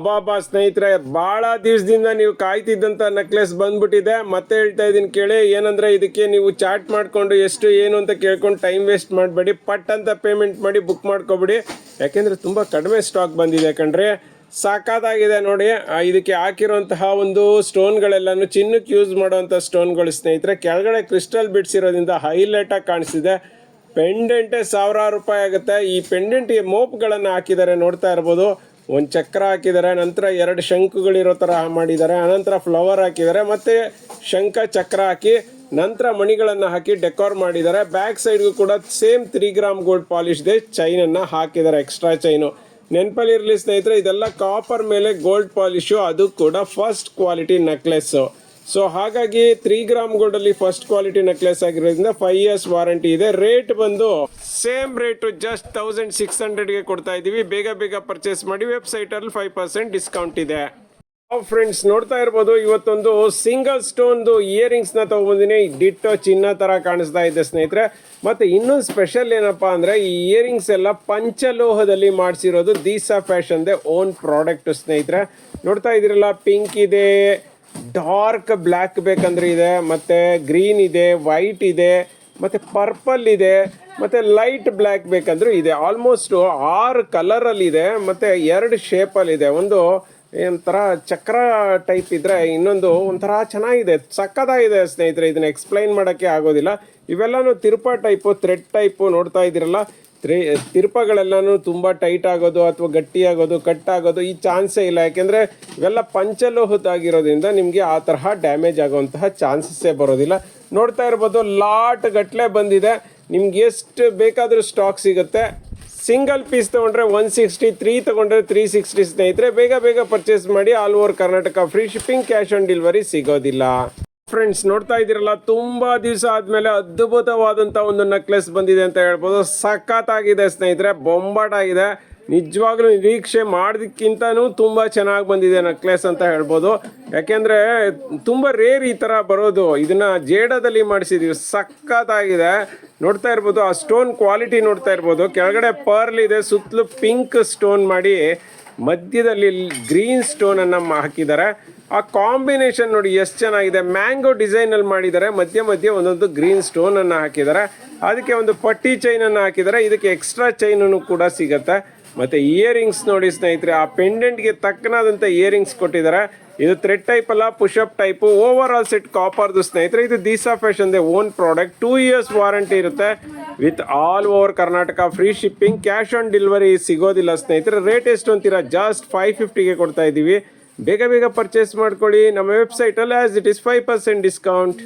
ಅಬ್ಬಾ ಸ್ನೇಹಿತರೆ ಬಹಳ ದಿವಸದಿಂದ ನೀವು ಕಾಯ್ತಿದ್ದಂತ ನೆಕ್ಲೆಸ್ ಬಂದ್ಬಿಟ್ಟಿದೆ. ಮತ್ತೆ ಹೇಳ್ತಾ ಇದೀನಿ ಕೇಳಿ, ಏನಂದ್ರೆ ಇದಕ್ಕೆ ನೀವು ಚಾಟ್ ಮಾಡ್ಕೊಂಡು ಎಷ್ಟು ಏನು ಅಂತ ಕೇಳ್ಕೊಂಡು ಟೈಮ್ ವೇಸ್ಟ್ ಮಾಡಬೇಡಿ. ಪಟ್ ಅಂತ ಪೇಮೆಂಟ್ ಮಾಡಿ ಬುಕ್ ಮಾಡ್ಕೊಬಿಡಿ. ಯಾಕೆಂದ್ರೆ ತುಂಬಾ ಕಡಿಮೆ ಸ್ಟಾಕ್ ಬಂದಿದೆ ಕಣ್ರಿ. ಸಾಕಾದಾಗಿದೆ ನೋಡಿ ಇದಕ್ಕೆ ಹಾಕಿರುವಂತಹ ಒಂದು ಸ್ಟೋನ್ಗಳೆಲ್ಲಾನು ಚಿನ್ನಕ್ಕೆ ಯೂಸ್ ಮಾಡುವಂಥ ಸ್ಟೋನ್ಗಳು ಸ್ನೇಹಿತರೆ. ಕೆಳಗಡೆ ಕ್ರಿಸ್ಟಲ್ ಬಿಡ್ಸಿರೋದ್ರಿಂದ ಹೈಲೈಟ್ ಆಗಿ ಕಾಣಿಸ್ತಿದೆ. ಪೆಂಡೆಂಟೇ ಸಾವಿರಾರು ರೂಪಾಯಿ ಆಗುತ್ತೆ. ಈ ಪೆಂಡೆಂಟ್ ಮೋಪ್ಗಳನ್ನು ಹಾಕಿದ್ದಾರೆ ನೋಡ್ತಾ ಇರ್ಬೋದು. ಒಂದು ಚಕ್ರ ಹಾಕಿದ್ದಾರೆ ನಂತರ ಎರಡು ಶಂಕುಗಳಿರೋ ಥರ ಮಾಡಿದ್ದಾರೆ ಅನಂತರ ಫ್ಲವರ್ ಹಾಕಿದ್ದಾರೆ ಮತ್ತು ಶಂಖ ಚಕ್ರ ಹಾಕಿ ನಂತರ ಮಣಿಗಳನ್ನು ಹಾಕಿ ಡೆಕೋರ್ ಮಾಡಿದ್ದಾರೆ ಬ್ಯಾಕ್ ಸೈಡ್ಗೂ ಕೂಡ ಸೇಮ್ ತ್ರೀ ಗ್ರಾಮ್ ಗೋಲ್ಡ್ ಪಾಲಿಶ್ದೆ ಚೈನನ್ನು ಹಾಕಿದ್ದಾರೆ ಎಕ್ಸ್ಟ್ರಾ ಚೈನು ನೆನಪಲ್ಲಿ ಇರಲಿ ಸ್ನೇಹಿತರೆ, ಇದೆಲ್ಲ ಕಾಪರ್ ಮೇಲೆ ಗೋಲ್ಡ್ ಪಾಲಿಶು ಅದು ಕೂಡ ಫಸ್ಟ್ ಕ್ವಾಲಿಟಿ ನೆಕ್ಲೆಸ್ಸು ಸೊ ಹಾಗಾಗಿ ತ್ರೀ ಗ್ರಾಮ್ ಗೋಲ್ಡ್ ಅಲ್ಲಿ ಫಸ್ಟ್ ಕ್ವಾಲಿಟಿ ನೆಕ್ಲೆಸ್ ಆಗಿರೋದ್ರಿಂದ ಫೈವ್ ಇಯರ್ಸ್ ವಾರಂಟಿ ಇದೆ. ರೇಟ್ ಬಂದು same rate just thousand six ಹಂಡ್ರೆಡ್ಗೆ ಕೊಡ್ತಾ ಇದೀವಿ ಬೇಗ ಬೇಗ ಪರ್ಚೇಸ್ ಮಾಡಿ ವೆಬ್ಸೈಟ್ ಅಲ್ಲಿ ಫೈವ್ ಪರ್ಸೆಂಟ್ ಡಿಸ್ಕೌಂಟ್ ಇದೆ. ಫ್ರೆಂಡ್ಸ್ ನೋಡ್ತಾ ಇರ್ಬೋದು, ಇವತ್ತೊಂದು ಸಿಂಗಲ್ ಸ್ಟೋನ್ದು ಇಯರಿಂಗ್ಸ್ನ ತಗೊಂಬಂದಿನಿ. ಡಿಟ್ಟೋ ಚಿನ್ನ ತರ ಕಾಣಿಸ್ತಾ ಇದೆ ಸ್ನೇಹಿತರೆ. ಮತ್ತೆ ಇನ್ನೊಂದು ಸ್ಪೆಷಲ್ ಏನಪ್ಪಾ ಅಂದ್ರೆ ಈ ಇಯರಿಂಗ್ಸ್ ಎಲ್ಲ ಪಂಚಲೋಹದಲ್ಲಿ ಮಾಡಿಸಿರೋದು ದೀಸಾ ಫ್ಯಾಷನ್ದೆ ಓನ್ ಪ್ರಾಡಕ್ಟ್ ಸ್ನೇಹಿತರೆ. ನೋಡ್ತಾ ಇದ್ದೀರಲ್ಲ ಪಿಂಕ್ ಇದೆ ಡಾರ್ಕ್ ಬ್ಲ್ಯಾಕ್ ಬೇಕಂದ್ರೆ ಇದೆ, ಮತ್ತೆ ಗ್ರೀನ್ ಇದೆ, ವೈಟ್ ಇದೆ, ಮತ್ತೆ ಪರ್ಪಲ್ ಇದೆ, ಮತ್ತೆ ಲೈಟ್ ಬ್ಲ್ಯಾಕ್ ಬೇಕಂದ್ರೂ ಇದೆ. ಆಲ್ಮೋಸ್ಟ್ ಆರು ಕಲರಲ್ಲಿ ಇದೆ ಮತ್ತೆ ಎರಡು ಶೇಪಲ್ಲಿ ಇದೆ ಒಂದು ಒಂಥರ ಚಕ್ರ ಟೈಪ್ ಇದ್ರೆ ಇನ್ನೊಂದು ಒಂಥರ ಚೆನ್ನಾಗಿದೆ ಸಕ್ಕದಾಗಿದೆ ಸ್ನೇಹಿತರೆ. ಇದನ್ನ ಎಕ್ಸ್ಪ್ಲೈನ್ ಮಾಡೋಕ್ಕೆ ಆಗೋದಿಲ್ಲ. ಇವೆಲ್ಲನೂ ತಿರುಪ ಟೈಪು ಥ್ರೆಡ್ ಟೈಪು ನೋಡ್ತಾ ಇದ್ದೀರಲ್ಲ. ತ್ರಿ ತಿರುಪಗಳೆಲ್ಲನೂ ತುಂಬ ಟೈಟ್ ಆಗೋದು ಅಥವಾ ಗಟ್ಟಿ ಆಗೋದು ಕಟ್ ಆಗೋದು ಈ ಚಾನ್ಸೇ ಇಲ್ಲ. ಯಾಕೆಂದರೆ ಇವೆಲ್ಲ ಪಂಚಲೋಹದ್ದಾಗಿರೋದ್ರಿಂದ ನಿಮಗೆ ಆ ತರಹ ಡ್ಯಾಮೇಜ್ ಆಗುವಂತಹ ಚಾನ್ಸಸ್ಸೇ ಬರೋದಿಲ್ಲ. ನೋಡ್ತಾ ಇರ್ಬೋದು ಲಾಟ್ ಗಟ್ಟಲೆ ಬಂದಿದೆ. ನಿಮ್ಗೆ ಎಷ್ಟು ಬೇಕಾದರೂ ಸ್ಟಾಕ್ ಸಿಗುತ್ತೆ. ಸಿಂಗಲ್ ಪೀಸ್ ತೊಗೊಂಡ್ರೆ ಒನ್ ಸಿಕ್ಸ್ಟಿ ತ್ರೀ ತೊಗೊಂಡ್ರೆ ತ್ರೀ ಸಿಕ್ಸ್ಟಿ ಸ್ನೇಹಿತರೆ, ಬೇಗ ಬೇಗ ಪರ್ಚೇಸ್ ಮಾಡಿ all over Karnataka free shipping cash on delivery ಸಿಗೋದಿಲ್ಲ. ಫ್ರೆಂಡ್ಸ್ ನೋಡ್ತಾ ಇದ್ದೀರಲ್ಲ, ತುಂಬಾ ದಿವಸ ಆದ್ಮೇಲೆ ಅದ್ಭುತವಾದಂತ ಒಂದು ನೆಕ್ಲೆಸ್ ಬಂದಿದೆ ಅಂತ ಹೇಳ್ಬೋದು. ಸಖತ್ತಾಗಿದೆ ಸ್ನೇಹಿತರೆ, ಬೊಂಬಾಟಾಗಿದೆ. ನಿಜವಾಗ್ಲೂ ನಿರೀಕ್ಷೆ ಮಾಡೋದಕ್ಕಿಂತನೂ ತುಂಬ ಚೆನ್ನಾಗಿ ಬಂದಿದೆ ನೆಕ್ಲೆಸ್ ಅಂತ ಹೇಳ್ಬೋದು. ಯಾಕೆಂದರೆ, ತುಂಬ ರೇರ್ ಈ ಥರ ಬರೋದು. ಇದನ್ನ ಜೇಡದಲ್ಲಿ ಮಾಡಿಸಿದೀವಿ. ಸಖತ್ತಾಗಿದೆ. ನೋಡ್ತಾ ಇರ್ಬೋದು, ಆ ಸ್ಟೋನ್ ಕ್ವಾಲಿಟಿ ನೋಡ್ತಾ ಇರ್ಬೋದು. ಕೆಳಗಡೆ ಪರ್ಲ್ ಇದೆ, ಸುತ್ತಲೂ ಪಿಂಕ್ ಸ್ಟೋನ್ ಮಾಡಿ ಮಧ್ಯದಲ್ಲಿ ಗ್ರೀನ್ ಸ್ಟೋನ್ ಅನ್ನ ಮ- ಹಾಕಿದ್ದಾರೆ. ಆ ಕಾಂಬಿನೇಷನ್ ನೋಡಿ ಎಷ್ಟು ಚೆನ್ನಾಗಿದೆ. ಮ್ಯಾಂಗೋ ಡಿಸೈನ್ ಅಲ್ಲಿ ಮಾಡಿದ್ದಾರೆ. ಮಧ್ಯ ಮಧ್ಯೆ ಒಂದೊಂದು ಗ್ರೀನ್ ಸ್ಟೋನ್ ಅನ್ನ ಹಾಕಿದ್ದಾರೆ. ಅದಕ್ಕೆ ಒಂದು ಪಟ್ಟಿ ಚೈನ್ ಅನ್ನ ಹಾಕಿದ್ದಾರೆ. ಇದಕ್ಕೆ ಎಕ್ಸ್ಟ್ರಾ ಚೈನ್ ಕೂಡ ಸಿಗುತ್ತೆ. ಮತ್ತೆ ಇಯರಿಂಗ್ಸ್ ನೋಡಿ ಸ್ನೇಹಿತರೆ, ಆ ಪೆಂಡೆಂಟ್ಗೆ ತಕ್ಕನಾದಂಥ ಇಯರಿಂಗ್ಸ್ ಕೊಟ್ಟಿದ್ದಾರೆ. ಇದು ಥ್ರೆಡ್ ಟೈಪ್ ಅಲ್ಲ push up type over all set ಕಾಪರ್ದು ಸ್ನೇಹಿತರೆ, ಇದು ದೀಸಾ fashion own product two years warranty ಇರುತ್ತೆ. With all over Karnataka free shipping cash on delivery ಸಿಗೋದಿಲ್ಲ ಸ್ನೇಹಿತರೆ. ರೇಟ್ ಎಷ್ಟು ಅಂತೀರಾ? ಜಸ್ಟ್ ಫೈವ್ ಫಿಫ್ಟಿಗೆ ಕೊಡ್ತಾ ಇದ್ದೀವಿ. ಬೇಗ ಬೇಗ ಪರ್ಚೇಸ್ ಮಾಡ್ಕೊಳ್ಳಿ. ನಮ್ಮ ವೆಬ್ಸೈಟಲ್ಲಿ as it is five percent discount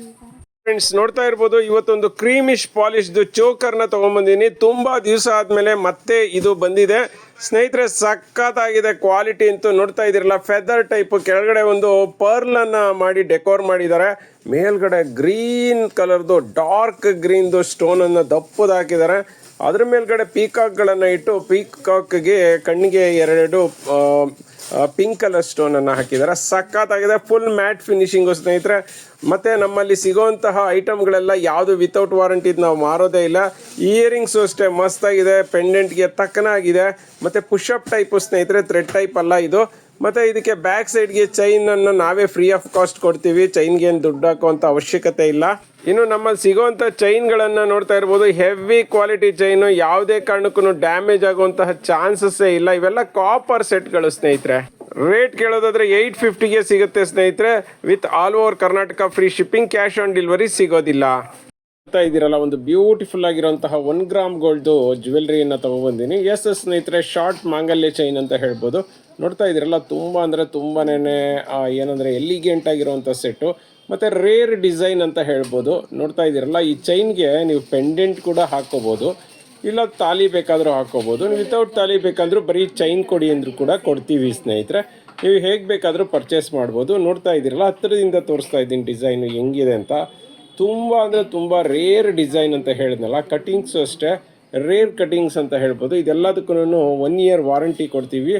friends ನೋಡ್ತಾ ಇರ್ಬೋದು, ಇವತ್ತೊಂದು ಕ್ರೀಮಿಶ್ ಪಾಲಿಶ್ದು ಚೋಕರ್ನ ತೊಗೊಂಬಂದಿನಿ. ತುಂಬಾ ದಿವಸ ಆದ್ಮೇಲೆ ಮತ್ತೆ ಇದು ಬಂದಿದೆ. ಸ್ನೇಹಿತರೆ, ಸಖತ್ತಾಗಿದೆ ಕ್ವಾಲಿಟಿ ಅಂತೂ ನೋಡ್ತಾ ಇದ್ದೀರಲ್ಲ ಫೆದರ್ ಟೈಪ್ ಕೆಳಗಡೆ ಒಂದು ಪರ್ಲ್ ಅನ್ನ ಮಾಡಿ ಡೆಕೋರ್ ಮಾಡಿದ್ದಾರೆ. ಮೇಲ್ಗಡೆ ಗ್ರೀನ್ ಕಲರ್ದು ಡಾರ್ಕ್ ಗ್ರೀನ್ದು ಸ್ಟೋನ್ ಅನ್ನ ದಪ್ಪದ ಹಾಕಿದ್ದಾರೆ ಅದ್ರ ಮೇಲ್ಗಡೆ ಪೀಕಾಕ್ಗಳನ್ನು ಇಟ್ಟು ಪೀಕಾಕ್ಗೆ ಕಣ್ಣಿಗೆ ಎರಡು ಪಿಂಕ್ ಕಲರ್ ಸ್ಟೋನ್ ಅನ್ನ ಹಾಕಿದ್ದಾರೆ. ಸಖತ್ತಾಗಿದೆ, ಫುಲ್ ಮ್ಯಾಟ್ ಫಿನಿಶಿಂಗು ಸ್ನೇಹಿತರೆ. ಮತ್ತೆ ನಮ್ಮಲ್ಲಿ ಸಿಗುವಂತಹ ಐಟಮ್ಗಳೆಲ್ಲ ಯಾವುದು ವಿತೌಟ್ ವಾರಂಟಿ ನಾವು ಮಾರೋದೇ ಇಲ್ಲ. ಇಯರಿಂಗ್ಸು ಅಷ್ಟೇ, ಮಸ್ತಾಗಿದೆ ಪೆಂಡೆಂಟ್ಗೆ ತಕ್ಕನಾಗಿದೆ. ಮತ್ತೆ ಪುಷಪ್ ಟೈಪು ಸ್ನೇಹಿತರೆ ಥ್ರೆಡ್ ಟೈಪ್ ಅಲ್ಲ ಇದು. ಮತ್ತೆ ಇದಕ್ಕೆ ಬ್ಯಾಕ್ ಸೈಡ್ಗೆ ಚೈನ್ ಅನ್ನು ನಾವೇ ಫ್ರೀ ಆಫ್ ಕಾಸ್ಟ್ ಕೊಡ್ತೀವಿ. ಚೈನ್ಗೆ ಏನು ದುಡ್ಡು ಹಾಕುವಂತ ಅವಶ್ಯಕತೆ ಇಲ್ಲ. ಇನ್ನು ನಮ್ಮಲ್ಲಿ ಸಿಗುವಂತ ಚೈನ್ಗಳನ್ನು ನೋಡ್ತಾ ಇರ್ಬೋದು. ಹೆವಿ ಕ್ವಾಲಿಟಿ ಚೈನು ಯಾವುದೇ ಕಾರಣಕ್ಕೂ ಡ್ಯಾಮೇಜ್ ಆಗುವಂತಹ ಚಾನ್ಸಸ್ಸೇ ಇಲ್ಲ. ಇವೆಲ್ಲ ಕಾಪರ್ ಸೆಟ್ಗಳು ಸ್ನೇಹಿತರೆ. ರೇಟ್ ಕೇಳೋದಾದ್ರೆ ಏಯ್ಟ್ ಫಿಫ್ಟಿಗೆ ಸಿಗುತ್ತೆ ಸ್ನೇಹಿತರೆ. With all over Karnataka free shipping cash on delivery ಸಿಗೋದಿಲ್ಲ. ನೋಡ್ತಾ ಇದ್ದೀರಲ್ಲ, ಒಂದು ಬ್ಯೂಟಿಫುಲ್ ಆಗಿರುವಂತಹ ಒನ್ ಗ್ರಾಮ್ ಗೋಲ್ಡ್ ಜ್ಯುವೆಲ್ರಿಯನ್ನು ತಗೊಬಂದಿನಿ. ಎಸ್ ಎಸ್ ಸ್ನೇಹಿತರೆ ಶಾರ್ಟ್ ಮಾಂಗಲ್ಯ ಚೈನ್ ಅಂತ ಹೇಳ್ಬೋದು. ನೋಡ್ತಾ ಇದ್ದೀರಲ್ಲ, ತುಂಬ ಅಂದರೆ ತುಂಬಾನೇ ಏನಂದರೆ ಎಲಿಗೆಂಟ್ ಆಗಿರುವಂಥ ಸೆಟ್ಟು ಮತ್ತು ರೇರ್ ಡಿಸೈನ್ ಅಂತ ಹೇಳ್ಬೋದು. ನೋಡ್ತಾ ಇದ್ದೀರಲ್ಲ, ಈ ಚೈನ್ಗೆ ನೀವು ಪೆಂಡೆಂಟ್ ಕೂಡ ಹಾಕೋಬೋದು. ಇಲ್ಲ, ತಾಲಿ ಬೇಕಾದರೂ ಹಾಕೋಬೋದು. ವಿತೌಟ್ ತಾಲಿ ಬೇಕಂದ್ರೂ ಬರೀ ಚೈನ್ ಕೊಡಿ ಅಂದರೂ ಕೂಡ ಕೊಡ್ತೀವಿ ಸ್ನೇಹಿತರೆ. ನೀವು ಹೇಗೆ ಬೇಕಾದರೂ ಪರ್ಚೇಸ್ ಮಾಡ್ಬೋದು. ನೋಡ್ತಾ ಇದ್ದೀರಲ್ಲ ಹತ್ತಿರದಿಂದ ತೋರಿಸ್ತಾ ಇದ್ದೀನಿ ಡಿಸೈನು ಹೆಂಗಿದೆ ಅಂತ. ತುಂಬ ಅಂದರೆ ತುಂಬ ರೇರ್ ಡಿಸೈನ್ ಅಂತ ಹೇಳಿದ್ನಲ್ಲ ಕಟಿಂಗ್ಸು ಅಷ್ಟೇ. ರೇರ್ ಕಟಿಂಗ್ಸ್ ಅಂತ ಹೇಳ್ಬೋದು. ಇದೆಲ್ಲದಕ್ಕೂ ಒನ್ ಇಯರ್ ವಾರಂಟಿ ಕೊಡ್ತೀವಿ.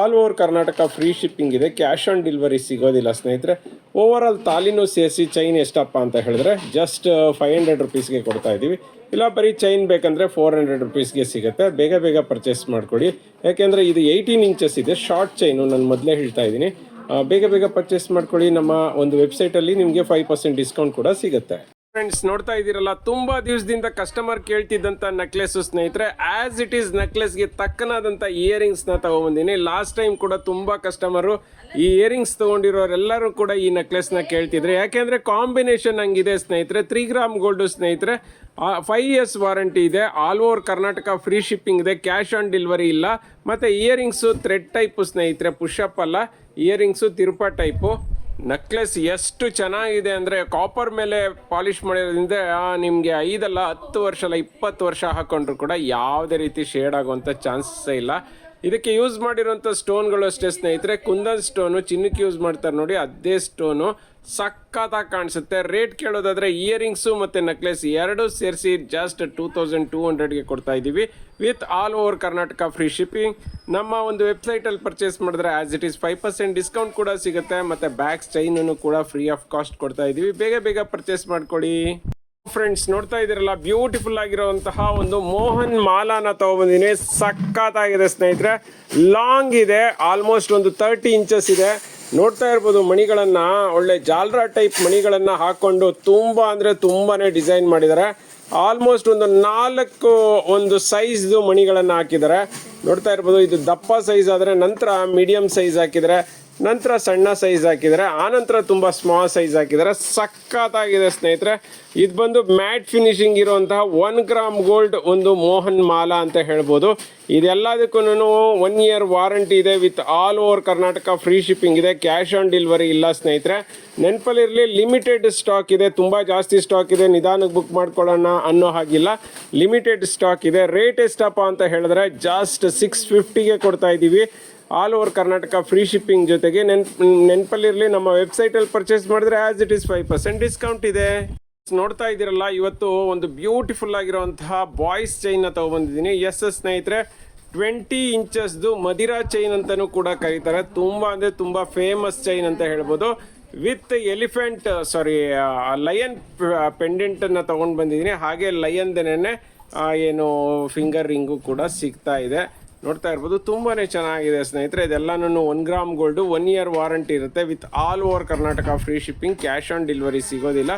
All over Karnataka free shipping ಇದೆ. ಕ್ಯಾಶ್ ಆನ್ ಡೆಲಿವರಿ ಸಿಗೋದಿಲ್ಲ ಸ್ನೇಹಿತರೆ. ಓವರ್ ಆಲ್ ತಾಲಿನೂ ಸೇರಿಸಿ ಚೈನ್ ಎಷ್ಟಪ್ಪ ಅಂತ ಹೇಳಿದ್ರೆ ಜಸ್ಟ್ ಫೈವ್ ಹಂಡ್ರೆಡ್ ರುಪೀಸ್ಗೆ ಕೊಡ್ತಾ ಇದ್ದೀವಿ. ಇಲ್ಲ, ಬರೀ ಚೈನ್ ಬೇಕಂದರೆ ಫೋರ್ ಹಂಡ್ರೆಡ್ ರುಪೀಸ್ಗೆ ಸಿಗುತ್ತೆ. ಬೇಗ ಬೇಗ ಪರ್ಚೇಸ್ ಮಾಡಿಕೊಡಿ. ಯಾಕೆಂದರೆ ಇದು ಏಯ್ಟೀನ್ ಇಂಚಸ್ ಇದೆ. ಶಾರ್ಟ್ ಚೈನು ನಾನು ಮೊದಲೇ ಹೇಳ್ತಾ ಇದ್ದೀನಿ. ಬೇಗ ಬೇಗ ಪರ್ಚೇಸ್ ಮಾಡ್ಕೊಳ್ಳಿ ನಮ್ಮ ಒಂದು ವೆಬ್ಸೈಟಲ್ಲಿ ನಿಮಗೆ ಫೈವ್ ಪರ್ಸೆಂಟ್ ಡಿಸ್ಕೌಂಟ್ ಕೂಡ ಸಿಗುತ್ತೆ. ಫ್ರೆಂಡ್ಸ್ ನೋಡ್ತಾ ಇದ್ದೀರಲ್ಲ, ತುಂಬಾ ದಿವಸದಿಂದ ಕಸ್ಟಮರ್ ಕೇಳ್ತಿದ್ದಂತ ನೆಕ್ಲೆಸ್ ಸ್ನೇಹಿತರೆ. ಆಸ್ ಇಟ್ ಈಸ್ ನೆಕ್ಲೆಸ್ಗೆ ತಕ್ಕನಾದಂತ ಇಯರಿಂಗ್ಸ್ನ ತಗೊಂಡ್ಬಂದಿನಿ ಲಾಸ್ಟ್ ಟೈಮ್ ಕೂಡ ತುಂಬಾ ಕಸ್ಟಮರು ಈ ಇಯರಿಂಗ್ಸ್ ತಗೊಂಡಿರೋರೆಲ್ಲರೂ ಕೂಡ ಈ ನೆಕ್ಲೆಸ್ನ ಕೇಳ್ತಿದ್ರೆ. ಯಾಕೆಂದ್ರೆ ಕಾಂಬಿನೇಷನ್ ಹಂಗಿದೆ ಸ್ನೇಹಿತರೆ. ತ್ರೀ ಗ್ರಾಮ್ ಗೋಲ್ಡ್ ಸ್ನೇಹಿತರೆ. ಫೈವ್ ಇಯರ್ಸ್ ವಾರಂಟಿ ಇದೆ. All over Karnataka free shipping ಇದೆ. ಕ್ಯಾಶ್ ಆನ್ ಡೆಲಿವರಿ ಇಲ್ಲ. ಮತ್ತೆ ಇಯರಿಂಗ್ಸು ಥ್ರೆಡ್ ಟೈಪು ಸ್ನೇಹಿತರೆ ಪುಷಪ್ ಅಲ್ಲ. ಇಯರಿಂಗ್ಸು ತಿರುಪ ಟೈಪು ನೆಕ್ಲೆಸ್ ಎಷ್ಟು ಚೆನ್ನಾಗಿದೆ ಅಂದರೆ ಕಾಪರ್ ಮೇಲೆ ಪಾಲಿಷ್ ಮಾಡಿರೋದ್ರಿಂದ ನಿಮಗೆ ಐದಲ್ಲ ಹತ್ತು ವರ್ಷ ಅಲ್ಲ ಇಪ್ಪತ್ತು ವರ್ಷ ಹಾಕೊಂಡ್ರು ಕೂಡ ಯಾವುದೇ ರೀತಿ ಶೇಡ್ ಆಗುವಂಥ ಚಾನ್ಸಸ್ಸೇ ಇಲ್ಲ. ಇದಕ್ಕೆ ಯೂಸ್ ಮಾಡಿರುವಂಥ ಸ್ಟೋನ್ಗಳು ಅಷ್ಟೇ ಸ್ನೇಹಿತರೆ. ಕುಂದನ್ ಸ್ಟೋನು ಚಿನ್ನಕ್ಕೆ ಯೂಸ್ ಮಾಡ್ತಾರೆ ನೋಡಿ, ಅದೇ ಸ್ಟೋನು ಸಖತ್ತಾಗಿ ಕಾಣಿಸುತ್ತೆ. ರೇಟ್ ಕೇಳೋದಾದ್ರೆ ಇಯರಿಂಗ್ಸು ಮತ್ತು ನೆಕ್ಲೆಸ್ ಎರಡೂ ಸೇರಿಸಿ ಜಸ್ಟ್ ಟೂ ತೌಸಂಡ್ ಟೂ ಹಂಡ್ರೆಡ್ಗೆ ಕೊಡ್ತಾ ಇದ್ದೀವಿ. With all over Karnataka free shipping. ನಮ್ಮ ಒಂದು ವೆಬ್ಸೈಟಲ್ಲಿ ಪರ್ಚೇಸ್ ಮಾಡಿದ್ರೆ as it is five percent discount ಕೂಡ ಸಿಗುತ್ತೆ. ಮತ್ತು ಬ್ಯಾಗ್ಸ್ ಚೈನನ್ನು ಕೂಡ ಫ್ರೀ ಆಫ್ ಕಾಸ್ಟ್ ಕೊಡ್ತಾ ಇದ್ದೀವಿ. ಬೇಗ ಬೇಗ ಪರ್ಚೇಸ್ ಮಾಡ್ಕೊಳ್ಳಿ. ಫ್ರೆಂಡ್ಸ್ ನೋಡ್ತಾ ಇದ್ದೀರಲ್ಲ ಬ್ಯೂಟಿಫುಲ್ ಆಗಿರುವಂತಹ ಒಂದು ಮೋಹನ್ ಮಾಲಾನ ತಗೊಬಂದಿನಿ. ಸಖತ್ತಾಗಿದೆ ಸ್ನೇಹಿತರೆ. ಲಾಂಗ್ ಇದೆ ಆಲ್ಮೋಸ್ಟ್ ಒಂದು ತರ್ಟಿ ಇಂಚಸ್ ಇದೆ. ನೋಡ್ತಾ ಇರ್ಬೋದು, ಮಣಿಗಳನ್ನ, ಒಳ್ಳೆ ಜಾಲ್ರಾ ಟೈಪ್ ಮಣಿಗಳನ್ನ ಹಾಕೊಂಡು ತುಂಬಾ ಅಂದ್ರೆ ತುಂಬಾನೇ ಡಿಸೈನ್ ಮಾಡಿದ್ದಾರೆ. ಆಲ್ಮೋಸ್ಟ್ ಒಂದು ನಾಲ್ಕು, ಒಂದು ಸೈಜ್ದು ಮಣಿಗಳನ್ನು ಹಾಕಿದ್ದಾರೆ. ನೋಡ್ತಾ ಇರ್ಬೋದು, ಇದು ದಪ್ಪ ಸೈಜ್ ಆದರೆ ನಂತರ ಮೀಡಿಯಂ ಸೈಜ್ ಹಾಕಿದ್ದಾರೆ. ನಂತರ ಸಣ್ಣ ಸೈಜ್ ಹಾಕಿದರೆ, ಆನಂತರ ತುಂಬ ಸ್ಮಾಲ್ ಸೈಜ್ ಹಾಕಿದರೆ ಸಖತ್ತಾಗಿದೆ ಸ್ನೇಹಿತರೆ. ಇದು ಬಂದು ಮ್ಯಾಟ್ ಫಿನಿಶಿಂಗ್ ಇರುವಂತಹ ಒನ್ ಗ್ರಾಮ್ ಗೋಲ್ಡ್ ಒಂದು ಮೋಹನ್ ಮಾಲಾ ಅಂತ ಹೇಳ್ಬೋದು. ಇದೆಲ್ಲದಕ್ಕೂ ಒನ್ ಇಯರ್ ವಾರಂಟಿ ಇದೆ with all over Karnataka free shipping ಇದೆ ಕ್ಯಾಶ್ ಆನ್ ಡೆಲಿವರಿ ಇಲ್ಲ ಸ್ನೇಹಿತರೆ. ನೆನಪಲ್ಲಿರಲಿ ಲಿಮಿಟೆಡ್ ಸ್ಟಾಕ್ ಇದೆ, ತುಂಬ ಜಾಸ್ತಿ ಸ್ಟಾಕ್ ಇದೆ, ನಿಧಾನಕ್ಕೆ ಬುಕ್ ಮಾಡ್ಕೊಳ್ಳೋಣ ಅನ್ನೋ ಹಾಗಿಲ್ಲ. ಲಿಮಿಟೆಡ್ ಸ್ಟಾಕ್ ಇದೆ ರೇಟ್ ಎಷ್ಟಪ್ಪ ಅಂತ ಹೇಳಿದ್ರೆ ಜಸ್ಟ್ ಸಿಕ್ಸ್ ಫಿಫ್ಟಿಗೆ ಕೊಡ್ತಾ ಇದ್ದೀವಿ. All over Karnataka free shipping ಜೊತೆಗೆ ನೆನ್ಪ್ ನೆನಪಲ್ಲಿರಲಿ ನಮ್ಮ ವೆಬ್ಸೈಟಲ್ಲಿ ಪರ್ಚೇಸ್ ಮಾಡಿದ್ರೆ as it is five percent discount ಇದೆ. ನೋಡ್ತಾ ಇದ್ದೀರಲ್ಲ, ಇವತ್ತು ಒಂದು ಬ್ಯೂಟಿಫುಲ್ ಆಗಿರುವಂತಹ ಬಾಯ್ಸ್ ಚೈನ್ನ ತಗೊಬಂದಿದ್ದೀನಿ. ಎಸ್ ಎಸ್ ಸ್ನೇಹಿತರೆ ಟ್ವೆಂಟಿ ಇಂಚಸ್ದು ಮದಿರಾ ಚೈನ್ ಅಂತಲೂ ಕೂಡ ಕರೀತಾರೆ. ತುಂಬ ಅಂದರೆ ತುಂಬ ಫೇಮಸ್ ಚೈನ್ ಅಂತ ಹೇಳ್ಬೋದು. ವಿತ್ ಎಲಿಫೆಂಟ್ ಸಾರಿ ಲಯನ್ ಪೆಂಡೆಂಟನ್ನು ತೊಗೊಂಡು ಬಂದಿದ್ದೀನಿ. ಹಾಗೆ ಲಯನ್ದೇನೆ ಏನು ಫಿಂಗರ್ ರಿಂಗು ಕೂಡ ಸಿಗ್ತಾ ಇದೆ. ನೋಡ್ತಾ ಇರ್ಬೋದು. ತುಂಬಾ ಚೆನ್ನಾಗಿದೆ ಸ್ನೇಹಿತರೆ. ಇದೆಲ್ಲನೂ one gram gold one year warranty ಇರುತ್ತೆ. With all over Karnataka free shipping cash on delivery ಸಿಗೋದಿಲ್ಲ.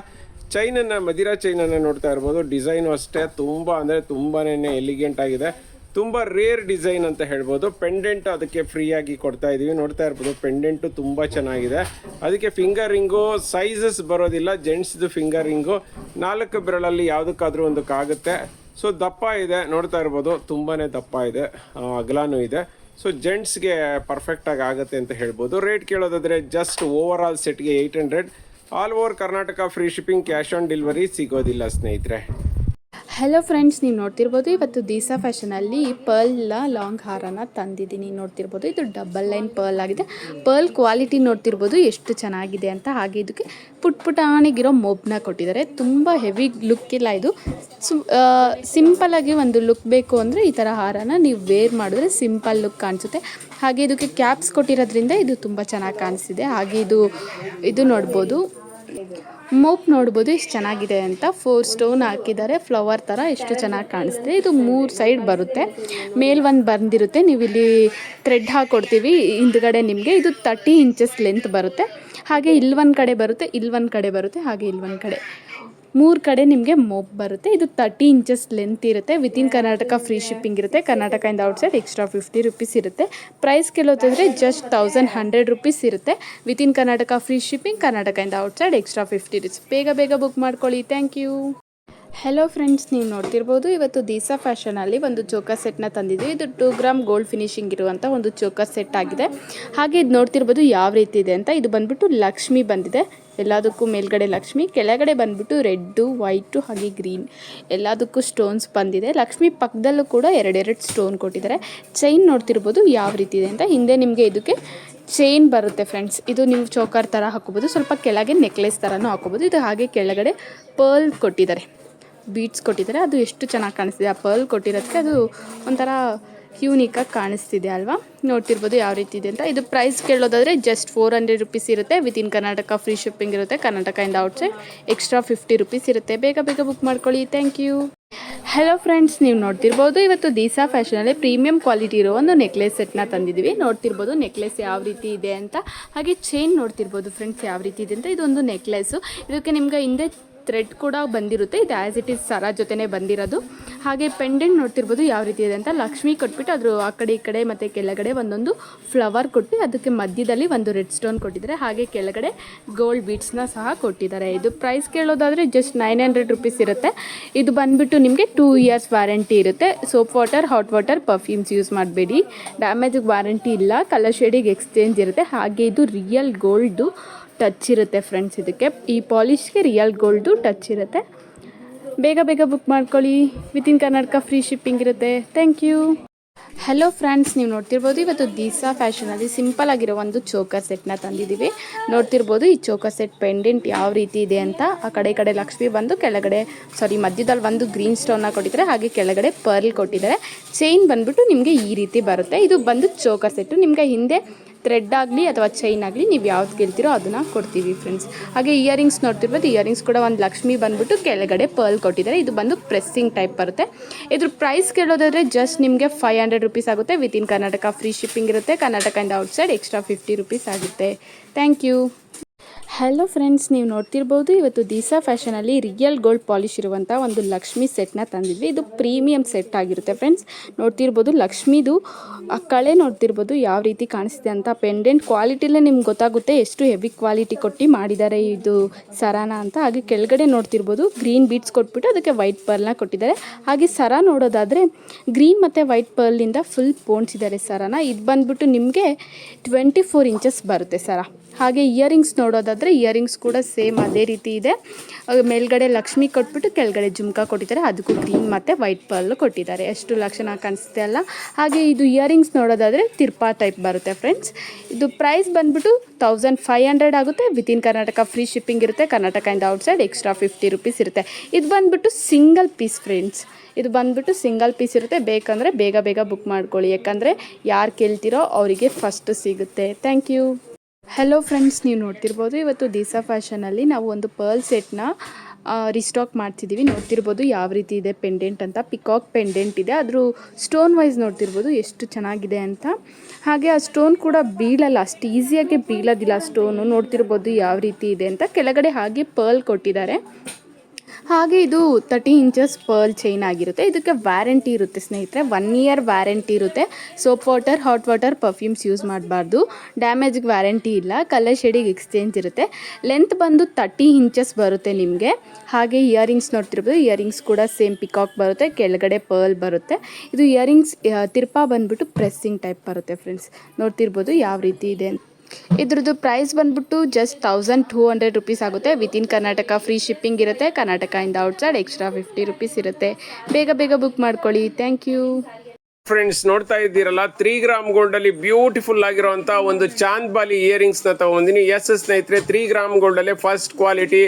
ಚೈನನ್ನು ಮದಿರಾ ಚೈನನ್ನು ನೋಡ್ತಾ ಇರ್ಬೋದು. ಡಿಸೈನು ಅಷ್ಟೇ. ತುಂಬ ಅಂದರೆ ತುಂಬಾನೇ ಎಲಿಗೆಂಟ್ ಆಗಿದೆ. ತುಂಬ ರೇರ್ ಡಿಸೈನ್ ಅಂತ ಹೇಳ್ಬೋದು. ಪೆಂಡೆಂಟ್ ಅದಕ್ಕೆ ಫ್ರೀಯಾಗಿ ಕೊಡ್ತಾ ಇದ್ದೀವಿ ನೋಡ್ತಾ ಇರ್ಬೋದು. ಪೆಂಡೆಂಟು ತುಂಬ ಚೆನ್ನಾಗಿದೆ. ಅದಕ್ಕೆ ಫಿಂಗರ್ ರಿಂಗು ಸೈಜಸ್ ಬರೋದಿಲ್ಲ. ಜೆಂಟ್ಸ್ದು ಫಿಂಗರ್ ರಿಂಗು ನಾಲ್ಕು ಬೆರಳಲ್ಲಿ ಯಾವುದಕ್ಕಾದ್ರೂ ಒಂದಕ್ಕಾಗುತ್ತೆ. ಸೊ ದಪ್ಪ ಇದೆ. ನೋಡ್ತಾ ಇರ್ಬೋದು. ತುಂಬಾ ದಪ್ಪ ಇದೆ. ಅಗಲಾನು ಇದೆ. ಸೊ ಜೆಂಟ್ಸ್ಗೆ ಪರ್ಫೆಕ್ಟಾಗಿ ಆಗುತ್ತೆ ಅಂತ ಹೇಳ್ಬೋದು. ರೇಟ್ ಕೇಳೋದಾದರೆ just over all ಸೆಟ್ಗೆ eight hundred all over Karnataka free shipping cash on delivery ಸಿಗೋದಿಲ್ಲ ಸ್ನೇಹಿತರೆ. ಹಲೋ ಫ್ರೆಂಡ್ಸ್ ನೀವು ನೋಡ್ತಿರ್ಬೋದು ಇವತ್ತು ದೀಸಾ ಫ್ಯಾಷನಲ್ಲಿ ಪರ್ಲ್ನ ಲಾಂಗ್ ಹಾರನ ತಂದಿದ್ದೀನಿ. ನೋಡ್ತಿರ್ಬೋದು ಇದು ಡಬಲ್ ಲೈನ್ ಪರ್ಲ್ ಆಗಿದೆ. ಪರ್ಲ್ ಕ್ವಾಲಿಟಿ ನೋಡ್ತಿರ್ಬೋದು ಎಷ್ಟು ಚೆನ್ನಾಗಿದೆ ಅಂತ. ಹಾಗೆ ಇದಕ್ಕೆ ಪುಟ್ ಪುಟಾಣಿಗಿರೋ ಮೊಬ್ನ ಕೊಟ್ಟಿದ್ದಾರೆ. ತುಂಬ ಹೆವಿ ಲುಕ್ ಇಲ್ಲ ಇದು. ಸಿಂಪಲಾಗಿ ಒಂದು ಲುಕ್ ಬೇಕು ಅಂದರೆ ಈ ಥರ ಹಾರನ ನೀವು ವೇರ್ ಮಾಡಿದ್ರೆ ಸಿಂಪಲ್ ಲುಕ್ ಕಾಣಿಸುತ್ತೆ. ಹಾಗೆ ಇದಕ್ಕೆ ಕ್ಯಾಪ್ಸ್ ಕೊಟ್ಟಿರೋದ್ರಿಂದ ಇದು ತುಂಬ ಚೆನ್ನಾಗಿ ಕಾಣಿಸ್ತಿದೆ ಹಾಗೆ ಇದು ಇದು ನೋಡ್ಬೋದು. ಮೋಪ್ ನೋಡ್ಬೋದು ಇಷ್ಟು ಚೆನ್ನಾಗಿದೆ ಅಂತ. ಫೋರ್ ಸ್ಟೋನ್ ಹಾಕಿದ್ದಾರೆ. ಫ್ಲವರ್ ಥರ ಎಷ್ಟು ಚೆನ್ನಾಗಿ ಕಾಣಿಸ್ತಿದೆ. ಇದು ಮೂರು ಸೈಡ್ ಬರುತ್ತೆ. ಮೇಲ್ ಒಂದು ಬಂದಿರುತ್ತೆ. ನೀವು ಇಲ್ಲಿ ಥ್ರೆಡ್ ಹಾಕ್ಕೊಡ್ತೀವಿ ಹಿಂದ್ಗಡೆ ನಿಮಗೆ ಇದು ತರ್ಟಿ ಇಂಚಸ್ ಲೆಂತ್ ಬರುತ್ತೆ. ಹಾಗೆ ಇಲ್ಲೊಂದು ಕಡೆ ಬರುತ್ತೆ ಇಲ್ಲೊಂದು ಕಡೆ ಬರುತ್ತೆ, ಹಾಗೆ ಇಲ್ಲೊಂದು ಕಡೆ. ಮೂರು ಕಡೆ ನಿಮಗೆ ಮೊಬ್ ಬರುತ್ತೆ. ಇದು ತರ್ಟಿ ಇಂಚಸ್ ಲೆಂತ್ ಇರುತ್ತೆ. ವಿತಿನ್ ಕರ್ನಾಟಕ ಫ್ರೀ ಶಿಪ್ಪಿಂಗ್ ಇರುತ್ತೆ. ಕರ್ನಾಟಕದಿಂದ ಔಟ್ಸೈಡ್ ಎಕ್ಸ್ಟ್ರಾ ಫಿಫ್ಟಿ ರುಪೀಸ್ ಇರುತ್ತೆ. ಪ್ರೈಸ್ ಕೇಳೋದಾದರೆ ಜಸ್ಟ್ ತೌಸಂಡ್ ಹಂಡ್ರೆಡ್ ರುಪೀಸ್ ಇರುತ್ತೆ. ವಿತಿನ್ ಕರ್ನಾಟಕ ಫ್ರೀ ಶಿಪ್ಪಿಂಗ್ ಕರ್ನಾಟಕದಿಂದ ಔಟ್ಸೈಡ್ ಎಕ್ಸ್ಟ್ರಾ ಫಿಫ್ಟಿ ರುಪೀಸ್ ಬೇಗ ಬೇಗ ಬುಕ್ ಮಾಡ್ಕೊಳ್ಳಿ. ಥ್ಯಾಂಕ್ ಯು ಹಲೋ ಫ್ರೆಂಡ್ಸ್ ನೀವು ನೋಡ್ತಿರ್ಬೋದು ಇವತ್ತು ದೀಸಾ ಫ್ಯಾಷನಲ್ಲಿ ಒಂದು ಚೋಕರ್ ಸೆಟ್ನ ತಂದಿದ್ದೀವಿ ಇದು ಟೂ ಗ್ರಾಮ್ ಗೋಲ್ಡ್ ಫಿನಿಶಿಂಗ್ ಇರುವಂಥ ಒಂದು ಚೋಕರ್ ಸೆಟ್ ಆಗಿದೆ. ಹಾಗೆ ಇದು ನೋಡ್ತಿರ್ಬೋದು ಯಾವ ರೀತಿ ಇದೆ ಅಂತ. ಇದು ಬಂದ್ಬಿಟ್ಟು ಲಕ್ಷ್ಮಿ ಬಂದಿದೆ. ಎಲ್ಲದಕ್ಕೂ ಮೇಲ್ಗಡೆ ಲಕ್ಷ್ಮಿ, ಕೆಳಗಡೆ ಬಂದ್ಬಿಟ್ಟು ರೆಡ್ಡು, ವೈಟು, ಹಾಗೆ ಗ್ರೀನ್. ಎಲ್ಲದಕ್ಕೂ ಸ್ಟೋನ್ಸ್ ಬಂದಿದೆ. ಲಕ್ಷ್ಮಿ ಪಕ್ಕದಲ್ಲೂ ಕೂಡ ಎರಡೆರಡು ಸ್ಟೋನ್ ಕೊಟ್ಟಿದ್ದಾರೆ. ಚೈನ್ ನೋಡ್ತಿರ್ಬೋದು ಯಾವ ರೀತಿ ಇದೆ ಅಂತ. ಹಿಂದೆ ನಿಮಗೆ ಇದಕ್ಕೆ ಚೈನ್ ಬರುತ್ತೆ ಫ್ರೆಂಡ್ಸ್ ಇದು ನೀವು ಚೋಕರ್ ಥರ ಹಾಕೋಬೋದು ಸ್ವಲ್ಪ ಕೆಳಗೆ ನೆಕ್ಲೆಸ್ ಥರನೂ ಹಾಕೋಬೋದು ಇದು ಹಾಗೆ ಕೆಳಗಡೆ ಪರ್ಲ್ ಕೊಟ್ಟಿದ್ದಾರೆ. ಬೀಟ್ಸ್ ಕೊಟ್ಟಿದ್ದಾರೆ. ಅದು ಎಷ್ಟು ಚೆನ್ನಾಗಿ ಕಾಣಿಸ್ತಿದೆ. ಆ ಪರ್ಲ್ ಕೊಟ್ಟಿರೋದಕ್ಕೆ ಅದು ಒಂಥರ ಯೂನಿಕಾಗಿ ಕಾಣಿಸ್ತಿದೆ ಅಲ್ವಾ? ನೋಡ್ತಿರ್ಬೋದು ಯಾವ ರೀತಿ ಇದೆ ಅಂತ. ಇದು ಪ್ರೈಸ್ ಕೇಳೋದಾದರೆ ಜಸ್ಟ್ ಫೋರ್ ಹಂಡ್ರೆಡ್ ರುಪೀಸ್ ಇರುತ್ತೆ. With in Karnataka free shipping ಇರುತ್ತೆ. ಕರ್ನಾಟಕ ಇಂದ ಔಟ್ಸೈಡ್ ಎಕ್ಸ್ಟ್ರಾ ಫಿಫ್ಟಿ ರುಪೀಸ್ ಇರುತ್ತೆ. ಬೇಗ ಬೇಗ ಬುಕ್ ಮಾಡ್ಕೊಳ್ಳಿ. ಥ್ಯಾಂಕ್ ಯು ಹಲೋ ಫ್ರೆಂಡ್ಸ್ ನೀವು ನೋಡ್ತಿರ್ಬೋದು ಇವತ್ತು ದೀಸಾ ಫ್ಯಾಷನಲ್ಲಿ ಪ್ರೀಮಿಯಂ ಕ್ವಾಲಿಟಿ ಇರೋ ಒಂದು ನೆಕ್ಲೆಸ್ ಸೆಟ್ನ ತಂದಿದ್ದೀವಿ. ನೋಡ್ತಿರ್ಬೋದು ನೆಕ್ಲೆಸ್ ಯಾವ ರೀತಿ ಇದೆ ಅಂತ. ಹಾಗೆ ಚೈನ್ ನೋಡ್ತಿರ್ಬೋದು ಫ್ರೆಂಡ್ಸ್ ಯಾವ ರೀತಿ ಇದೆ ಅಂತ. ಇದೊಂದು ನೆಕ್ಲೆಸ್ಸು ಇದಕ್ಕೆ ನಿಮ್ಗೆ ಹಿಂದೆ ಥ್ರೆಡ್ ಕೂಡ ಬಂದಿರುತ್ತೆ. ಇದು ಆ್ಯಸ್ ಇಟ್ ಈಸ್ ಸರ ಜೊತೆನೇ ಬಂದಿರೋದು. ಹಾಗೆ ಪೆಂಡೆಂಟ್ ನೋಡ್ತಿರ್ಬೋದು ಯಾವ ರೀತಿ ಇದೆ ಅಂತ. ಲಕ್ಷ್ಮಿ ಕೊಟ್ಬಿಟ್ಟು ಅದ್ರ ಆ ಕಡೆ ಈ ಕಡೆ ಮತ್ತು ಕೆಳಗಡೆ ಒಂದೊಂದು ಫ್ಲವರ್ ಕೊಟ್ಟು ಅದಕ್ಕೆ ಮಧ್ಯದಲ್ಲಿ ಒಂದು ರೆಡ್ ಸ್ಟೋನ್ ಕೊಟ್ಟಿದ್ದಾರೆ. ಹಾಗೆ ಕೆಳಗಡೆ ಗೋಲ್ಡ್ ಬೀಡ್ಸ್ನ ಸಹ ಕೊಟ್ಟಿದ್ದಾರೆ. ಇದು ಪ್ರೈಸ್ ಕೇಳೋದಾದರೆ ಜಸ್ಟ್ ನೈನ್ ಹಂಡ್ರೆಡ್ ರುಪೀಸ್ ಇರುತ್ತೆ. ಇದು ಬಂದುಬಿಟ್ಟು ನಿಮಗೆ ಟೂ ಇಯರ್ಸ್ ವ್ಯಾರಂಟಿ ಇರುತ್ತೆ. Soap water hot water perfumes use ಮಾಡಬೇಡಿ. ಡ್ಯಾಮೇಜಿಗೆ ವಾರಂಟಿ ಇಲ್ಲ. ಕಲರ್ ಶೇಡಿಗೆ ಎಕ್ಸ್ಚೇಂಜ್ ಇರುತ್ತೆ. ಹಾಗೆ ಇದು ರಿಯಲ್ ಗೋಲ್ಡು ಟಚ್ ಇರುತ್ತೆ ಫ್ರೆಂಡ್ಸ್ ಇದಕ್ಕೆ. ಈ ಪಾಲಿಶ್ಗೆ ರಿಯಲ್ ಗೋಲ್ಡು ಟಚ್ ಇರುತ್ತೆ. ಬೇಗ ಬೇಗ ಬುಕ್ ಮಾಡ್ಕೊಳ್ಳಿ. ವಿತಿನ್ ಕರ್ನಾಟಕ ಫ್ರೀ ಶಿಪ್ಪಿಂಗ್ ಇರುತ್ತೆ. ಥ್ಯಾಂಕ್ ಯು ಹಲೋ ಫ್ರೆಂಡ್ಸ್ ನೀವು ನೋಡ್ತಿರ್ಬೋದು ಇವತ್ತು ದೀಸಾ ಫ್ಯಾಷನಲ್ಲಿ ಸಿಂಪಲ್ ಆಗಿರೋ ಒಂದು ಚೋಕರ್ ಸೆಟ್ನ ತಂದಿದ್ದೀವಿ. ನೋಡ್ತಿರ್ಬೋದು ಈ ಚೋಕರ್ ಸೆಟ್ ಪೆಂಡೆಂಟ್ ಯಾವ ರೀತಿ ಇದೆ ಅಂತ. ಆ ಕಡೆ ಕಡೆ ಲಕ್ಷ್ಮಿ ಬಂದು ಕೆಳಗಡೆ ಸಾರಿ ಮಧ್ಯದಲ್ಲಿ ಒಂದು ಗ್ರೀನ್ ಸ್ಟೋನ್ನ ಕೊಟ್ಟಿದ್ದಾರೆ. ಹಾಗೆ ಕೆಳಗಡೆ ಪರ್ಲ್ ಕೊಟ್ಟಿದ್ದಾರೆ. ಚೈನ್ ಬಂದ್ಬಿಟ್ಟು ನಿಮಗೆ ಈ ರೀತಿ ಬರುತ್ತೆ. ಇದು ಬಂದು ಚೋಕರ್ ಸೆಟ್ಟು ನಿಮಗೆ ಹಿಂದೆ ಥ್ರೆಡ್ ಆಗಲಿ ಅಥವಾ ಚೈನ್ ಆಗಲಿ ನೀವು ಯಾವ್ದು ಕೇಳ್ತೀರೋ ಅದನ್ನು ಕೊಡ್ತೀವಿ ಫ್ರೆಂಡ್ಸ್ ಹಾಗೆ ಇಯರಿಂಗ್ಸ್ ನೋಡ್ತಿರ್ಬೋದು ಇಯರಿಂಗ್ಸ್ ಕೂಡ ಒಂದು ಲಕ್ಷ್ಮಿ ಬಂದ್ಬಿಟ್ಟು ಕೆಳಗಡೆ ಪರ್ಲ್ ಕೊಟ್ಟಿದ್ದಾರೆ ಇದು ಬಂದು ಪ್ರೆಸ್ಸಿಂಗ್ ಟೈಪ್ ಬರುತ್ತೆ. ಇದ್ರ ಪ್ರೈಸ್ ಕೇಳೋದಾದರೆ ಜಸ್ಟ್ ನಿಮಗೆ ಫೈವ್ ಹಂಡ್ರೆಡ್ ರುಪೀಸ್ ಆಗುತ್ತೆ. With in Karnataka free shipping ಇರುತ್ತೆ. Karnataka and outside extra fifty rupees ಆಗುತ್ತೆ. ಥ್ಯಾಂಕ್ ಯು ಹಲೋ ಫ್ರೆಂಡ್ಸ್ ನೀವು ನೋಡ್ತಿರ್ಬೋದು, ಇವತ್ತು ದೀಸಾ ಫ್ಯಾಷನಲ್ಲಿ ರಿಯಲ್ ಗೋಲ್ಡ್ ಪಾಲಿಶ್ ಇರುವಂಥ ಒಂದು ಲಕ್ಷ್ಮಿ ಸೆಟ್ನ ತಂದಿದ್ವಿ. ಇದು ಪ್ರೀಮಿಯಂ ಸೆಟ್ ಆಗಿರುತ್ತೆ ಫ್ರೆಂಡ್ಸ್ ನೋಡ್ತಿರ್ಬೋದು, ಲಕ್ಷ್ಮಿದು, ಆ ಕಳೆ ನೋಡ್ತಿರ್ಬೋದು ಯಾವ ರೀತಿ ಕಾಣಿಸ್ತಿದೆ ಅಂತ ಪೆಂಡೆಂಟ್ ಕ್ವಾಲಿಟಿಲೇ ನಿಮ್ಗೆ ಗೊತ್ತಾಗುತ್ತೆ ಎಷ್ಟು ಹೆವಿ ಕ್ವಾಲಿಟಿ ಕೊಟ್ಟು ಮಾಡಿದ್ದಾರೆ ಇದು ಸರಾನ ಅಂತ. ಹಾಗೆ ಕೆಳಗಡೆ ನೋಡ್ತಿರ್ಬೋದು ಗ್ರೀನ್ ಬೀಡ್ಸ್ ಕೊಟ್ಬಿಟ್ಟು ಅದಕ್ಕೆ ವೈಟ್ ಪರ್ಲ್ನ ಕೊಟ್ಟಿದ್ದಾರೆ. ಹಾಗೆ ಸರ ನೋಡೋದಾದರೆ ಗ್ರೀನ್ ಮತ್ತು ವೈಟ್ ಪರ್ಲಿಂದ ಫುಲ್ ಪೋಣಿಸಿದ್ದಾರೆ ಸರಾನ. ಇದು ಬಂದ್ಬಿಟ್ಟು ನಿಮಗೆ ಟ್ವೆಂಟಿ ಫೋರ್ ಇಂಚಸ್ ಬರುತ್ತೆ ಸರ. ಹಾಗೆ ಇಯರಿಂಗ್ಸ್ ನೋಡೋದಾದರೆ ಇಯರಿಂಗ್ಸ್ ಕೂಡ ಸೇಮ್ ಅದೇ ರೀತಿ ಇದೆ. ಮೇಲ್ಗಡೆ ಲಕ್ಷ್ಮಿ ಕೊಟ್ಬಿಟ್ಟು ಕೆಳಗಡೆ ಜುಮ್ಕಾ ಕೊಟ್ಟಿದ್ದಾರೆ. ಅದಕ್ಕೂ ಗ್ರೀನ್ ಮತ್ತು ವೈಟ್ ಪರ್ಲ್ ಕೊಟ್ಟಿದ್ದಾರೆ. ಎಷ್ಟು ಲಕ್ಷಣ ಕಾಣಿಸುತ್ತೆ ಅಲ್ಲ? ಹಾಗೆ ಇದು ಇಯರಿಂಗ್ಸ್ ನೋಡೋದಾದರೆ ತಿರ್ಪಾ ಟೈಪ್ ಬರುತ್ತೆ ಫ್ರೆಂಡ್ಸ್. ಇದು ಪ್ರೈಸ್ ಬಂದುಬಿಟ್ಟು ತೌಸಂಡ್ ಫೈವ್ ಹಂಡ್ರೆಡ್ ಆಗುತ್ತೆ. ವಿತಿನ್ ಕರ್ನಾಟಕ ಫ್ರೀ ಶಿಪ್ಪಿಂಗ್ ಇರುತ್ತೆ. ಕರ್ನಾಟಕ ಕರ್ನಾಟಕದಿಂದ ಔಟ್ಸೈಡ್ ಎಕ್ಸ್ಟ್ರಾ ಫಿಫ್ಟಿ ರುಪೀಸ್ ಇರುತ್ತೆ. ಇದು ಬಂದುಬಿಟ್ಟು ಸಿಂಗಲ್ ಪೀಸ್ ಫ್ರೆಂಡ್ಸ್. ಇದು ಬಂದುಬಿಟ್ಟು ಸಿಂಗಲ್ ಪೀಸ್ ಇರುತ್ತೆ. ಬೇಕಂದರೆ ಬೇಗ ಬೇಗ ಬುಕ್ ಮಾಡ್ಕೊಳ್ಳಿ. ಯಾಕಂದರೆ ಯಾರು ಕೇಳ್ತಿರೋ ಅವರಿಗೆ ಫಸ್ಟ್ ಸಿಗುತ್ತೆ. Thank you. ಹಲೋ ಫ್ರೆಂಡ್ಸ್ ನೀವು ನೋಡ್ತಿರ್ಬೋದು ಇವತ್ತು ದಿಸಾ ಫ್ಯಾಷನಲ್ಲಿ ನಾವು ಒಂದು ಪರ್ಲ್ ಸೆಟ್ನ ರಿಸ್ಟಾಕ್ ಮಾಡ್ತಿದ್ದೀವಿ ನೋಡ್ತಿರ್ಬೋದು ಯಾವ ರೀತಿ ಇದೆ ಪೆಂಡೆಂಟ್ ಅಂತ. ಪಿಕಾಕ್ ಪೆಂಡೆಂಟ್ ಇದೆ. ಅದ್ರ ಸ್ಟೋನ್ ವೈಸ್ ನೋಡ್ತಿರ್ಬೋದು ಎಷ್ಟು ಚೆನ್ನಾಗಿದೆ ಅಂತ. ಹಾಗೆ ಆ ಸ್ಟೋನ್ ಕೂಡ ಬೀಳಲ್ಲ, ಅಷ್ಟು ಈಸಿಯಾಗಿ ಬೀಳೋದಿಲ್ಲ ಸ್ಟೋನು ನೋಡ್ತಿರ್ಬೋದು ಯಾವ ರೀತಿ ಇದೆ ಅಂತ. ಕೆಳಗಡೆ ಹಾಗೆ ಪರ್ಲ್ ಕೊಟ್ಟಿದ್ದಾರೆ. ಹಾಗೆ ಇದು ತರ್ಟಿ ಇಂಚಸ್ ಪರ್ಲ್ ಚೈನ್ ಆಗಿರುತ್ತೆ. ಇದಕ್ಕೆ ವ್ಯಾರಂಟಿ ಇರುತ್ತೆ ಸ್ನೇಹಿತರೆ. ಒನ್ ಇಯರ್ ವ್ಯಾರಂಟಿ ಇರುತ್ತೆ. Soap water hot water perfumes use ಮಾಡಬಾರ್ದು. ಡ್ಯಾಮೇಜ್ಗೆ ವ್ಯಾರಂಟಿ ಇಲ್ಲ. ಕಲರ್ ಶೇಡಿಗೆ ಎಕ್ಸ್ಚೇಂಜ್ ಇರುತ್ತೆ. ಲೆಂತ್ ಬಂದು ತರ್ಟಿ ಇಂಚಸ್ ಬರುತ್ತೆ ನಿಮಗೆ. ಹಾಗೆ ಇಯರಿಂಗ್ಸ್ ನೋಡ್ತಿರ್ಬೋದು. ಇಯರಿಂಗ್ಸ್ ಕೂಡ ಸೇಮ್ ಪಿಕಾಕ್ ಬರುತ್ತೆ. ಕೆಳಗಡೆ ಪರ್ಲ್ ಬರುತ್ತೆ. ಇದು ಇಯರಿಂಗ್ಸ್ ತಿರ್ಪಾ ಬಂದ್ಬಿಟ್ಟು ಪ್ರೆಸ್ಸಿಂಗ್ ಟೈಪ್ ಬರುತ್ತೆ ಫ್ರೆಂಡ್ಸ್ ನೋಡ್ತಿರ್ಬೋದು ಯಾವ ರೀತಿ ಇದೆ ಇದ್ರದ್ದು ಪ್ರೈಸ್ ಬಂದ್ಬಿಟ್ಟು just thousand two hundred rupees ಆಗುತ್ತೆ. ವಿತಿನ್ ಕರ್ನಾಟಕ ಫ್ರೀ ಶಿಪ್ಪಿಂಗ್ ಇರುತ್ತೆ. ಕರ್ನಾಟಕ ಕರ್ನಾಟಕದಿಂದ ಔಟ್ಸೈಡ್ ಎಕ್ಸ್ಟ್ರಾ ಫಿಫ್ಟಿ ರುಪೀಸ್ ಇರುತ್ತೆ. ಬೇಗ ಬೇಗ ಬುಕ್ ಮಾಡ್ಕೊಳ್ಳಿ. ಥ್ಯಾಂಕ್ ಯು ಫ್ರೆಂಡ್ಸ್ ನೋಡ್ತಾ ಇದ್ದೀರಲ್ಲ ತ್ರೀ ಗ್ರಾಮ್ ಗೋಲ್ಡ್ ಅಲ್ಲಿ ಬ್ಯೂಟಿಫುಲ್ ಆಗಿರುವಂತಹ ಒಂದು ಚಾಂದ್ ಬಾಲಿ ಇಯರಿಂಗ್ಸ್ನ ತಗೊಂಡಿನಿ ಎಸ್ ಸ್ನೇಹಿತರೆ ತ್ರೀ ಗ್ರಾಮ್ ಗೋಲ್ಡ್ ಅಲ್ಲಿ ಫಸ್ಟ್ ಕ್ವಾಲಿಟಿ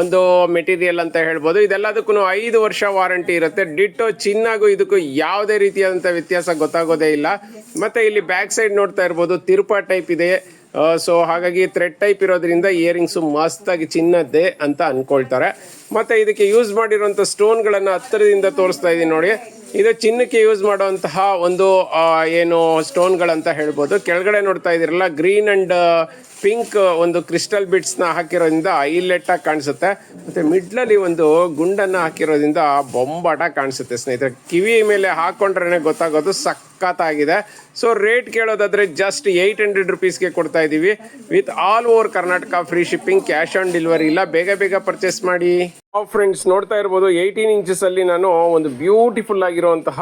ಒಂದು ಮೆಟೀರಿಯಲ್ ಅಂತ ಹೇಳ್ಬೋದು. ಇದೆಲ್ಲದಕ್ಕೂ ಐದು ವರ್ಷ ವಾರಂಟಿ ಇರುತ್ತೆ. ಡಿಟ್ಟೋ ಚಿನ್ನಾಗೂ ಇದಕ್ಕೂ ಯಾವುದೇ ರೀತಿಯಾದಂಥ ವ್ಯತ್ಯಾಸ ಗೊತ್ತಾಗೋದೇ ಇಲ್ಲ. ಮತ್ತೆ ಇಲ್ಲಿ ಬ್ಯಾಕ್ ಸೈಡ್ ನೋಡ್ತಾ ಇರ್ಬೋದು, ತಿರುಪಾ ಟೈಪ್ ಇದೆ. ಸೊ ಹಾಗಾಗಿ ಥ್ರೆಡ್ ಟೈಪ್ ಇರೋದ್ರಿಂದ ಇಯರಿಂಗ್ಸು ಮಸ್ತಾಗಿ ಚಿನ್ನದ್ದೇ ಅಂತ ಅನ್ಕೊಳ್ತಾರೆ. ಮತ್ತೆ ಇದಕ್ಕೆ ಯೂಸ್ ಮಾಡಿರುವಂಥ ಸ್ಟೋನ್ಗಳನ್ನು ಹತ್ತಿರದಿಂದ ತೋರಿಸ್ತಾ ಇದ್ದೀನಿ ನೋಡಿ. ಇದು ಚಿನ್ನಕ್ಕೆ ಯೂಸ್ ಮಾಡುವಂತಹ ಒಂದು ಏನು ಸ್ಟೋನ್ಗಳಂತ ಹೇಳ್ಬೋದು. ಕೆಳಗಡೆ ನೋಡ್ತಾ ಇದ್ದೀರಲ್ಲ ಗ್ರೀನ್ ಅಂಡ್ ಪಿಂಕ್ ಒಂದು ಕ್ರಿಸ್ಟಲ್ ಬಿಟ್ಸ್ನ ಹಾಕಿರೋದ್ರಿಂದ ಹೈಲೈಟ್ ಆಗಿ ಕಾಣಿಸುತ್ತೆ. ಮತ್ತೆ ಮಿಡ್ಲಲ್ಲಿ ಒಂದು ಗುಂಡನ್ನ ಹಾಕಿರೋದ್ರಿಂದ ಬೊಂಬಾಟ ಕಾಣಿಸುತ್ತೆ ಸ್ನೇಹಿತರೆ. ಕಿವಿ ಮೇಲೆ ಹಾಕೊಂಡ್ರೇನೆ ಗೊತ್ತಾಗೋದು ಸಖತ್ತಾಗಿದೆ. ಸೊ ರೇಟ್ ಕೇಳೋದಾದ್ರೆ ಜಸ್ಟ್ ಏಯ್ಟ್ ಹಂಡ್ರೆಡ್ ರುಪೀಸ್ಗೆ ಕೊಡ್ತಾ ಇದ್ದೀವಿ with all over Karnataka free shipping cash on delivery ಇಲ್ಲ. ಬೇಗ ಬೇಗ ಪರ್ಚೇಸ್ ಮಾಡಿ. ಫ್ರೆಂಡ್ಸ್ ನೋಡ್ತಾ ಇರ್ಬೋದು ಏಯ್ಟೀನ್ ಇಂಚಸ್ ಅಲ್ಲಿ ನಾನು ಒಂದು ಬ್ಯೂಟಿಫುಲ್ ಆಗಿರುವಂತಹ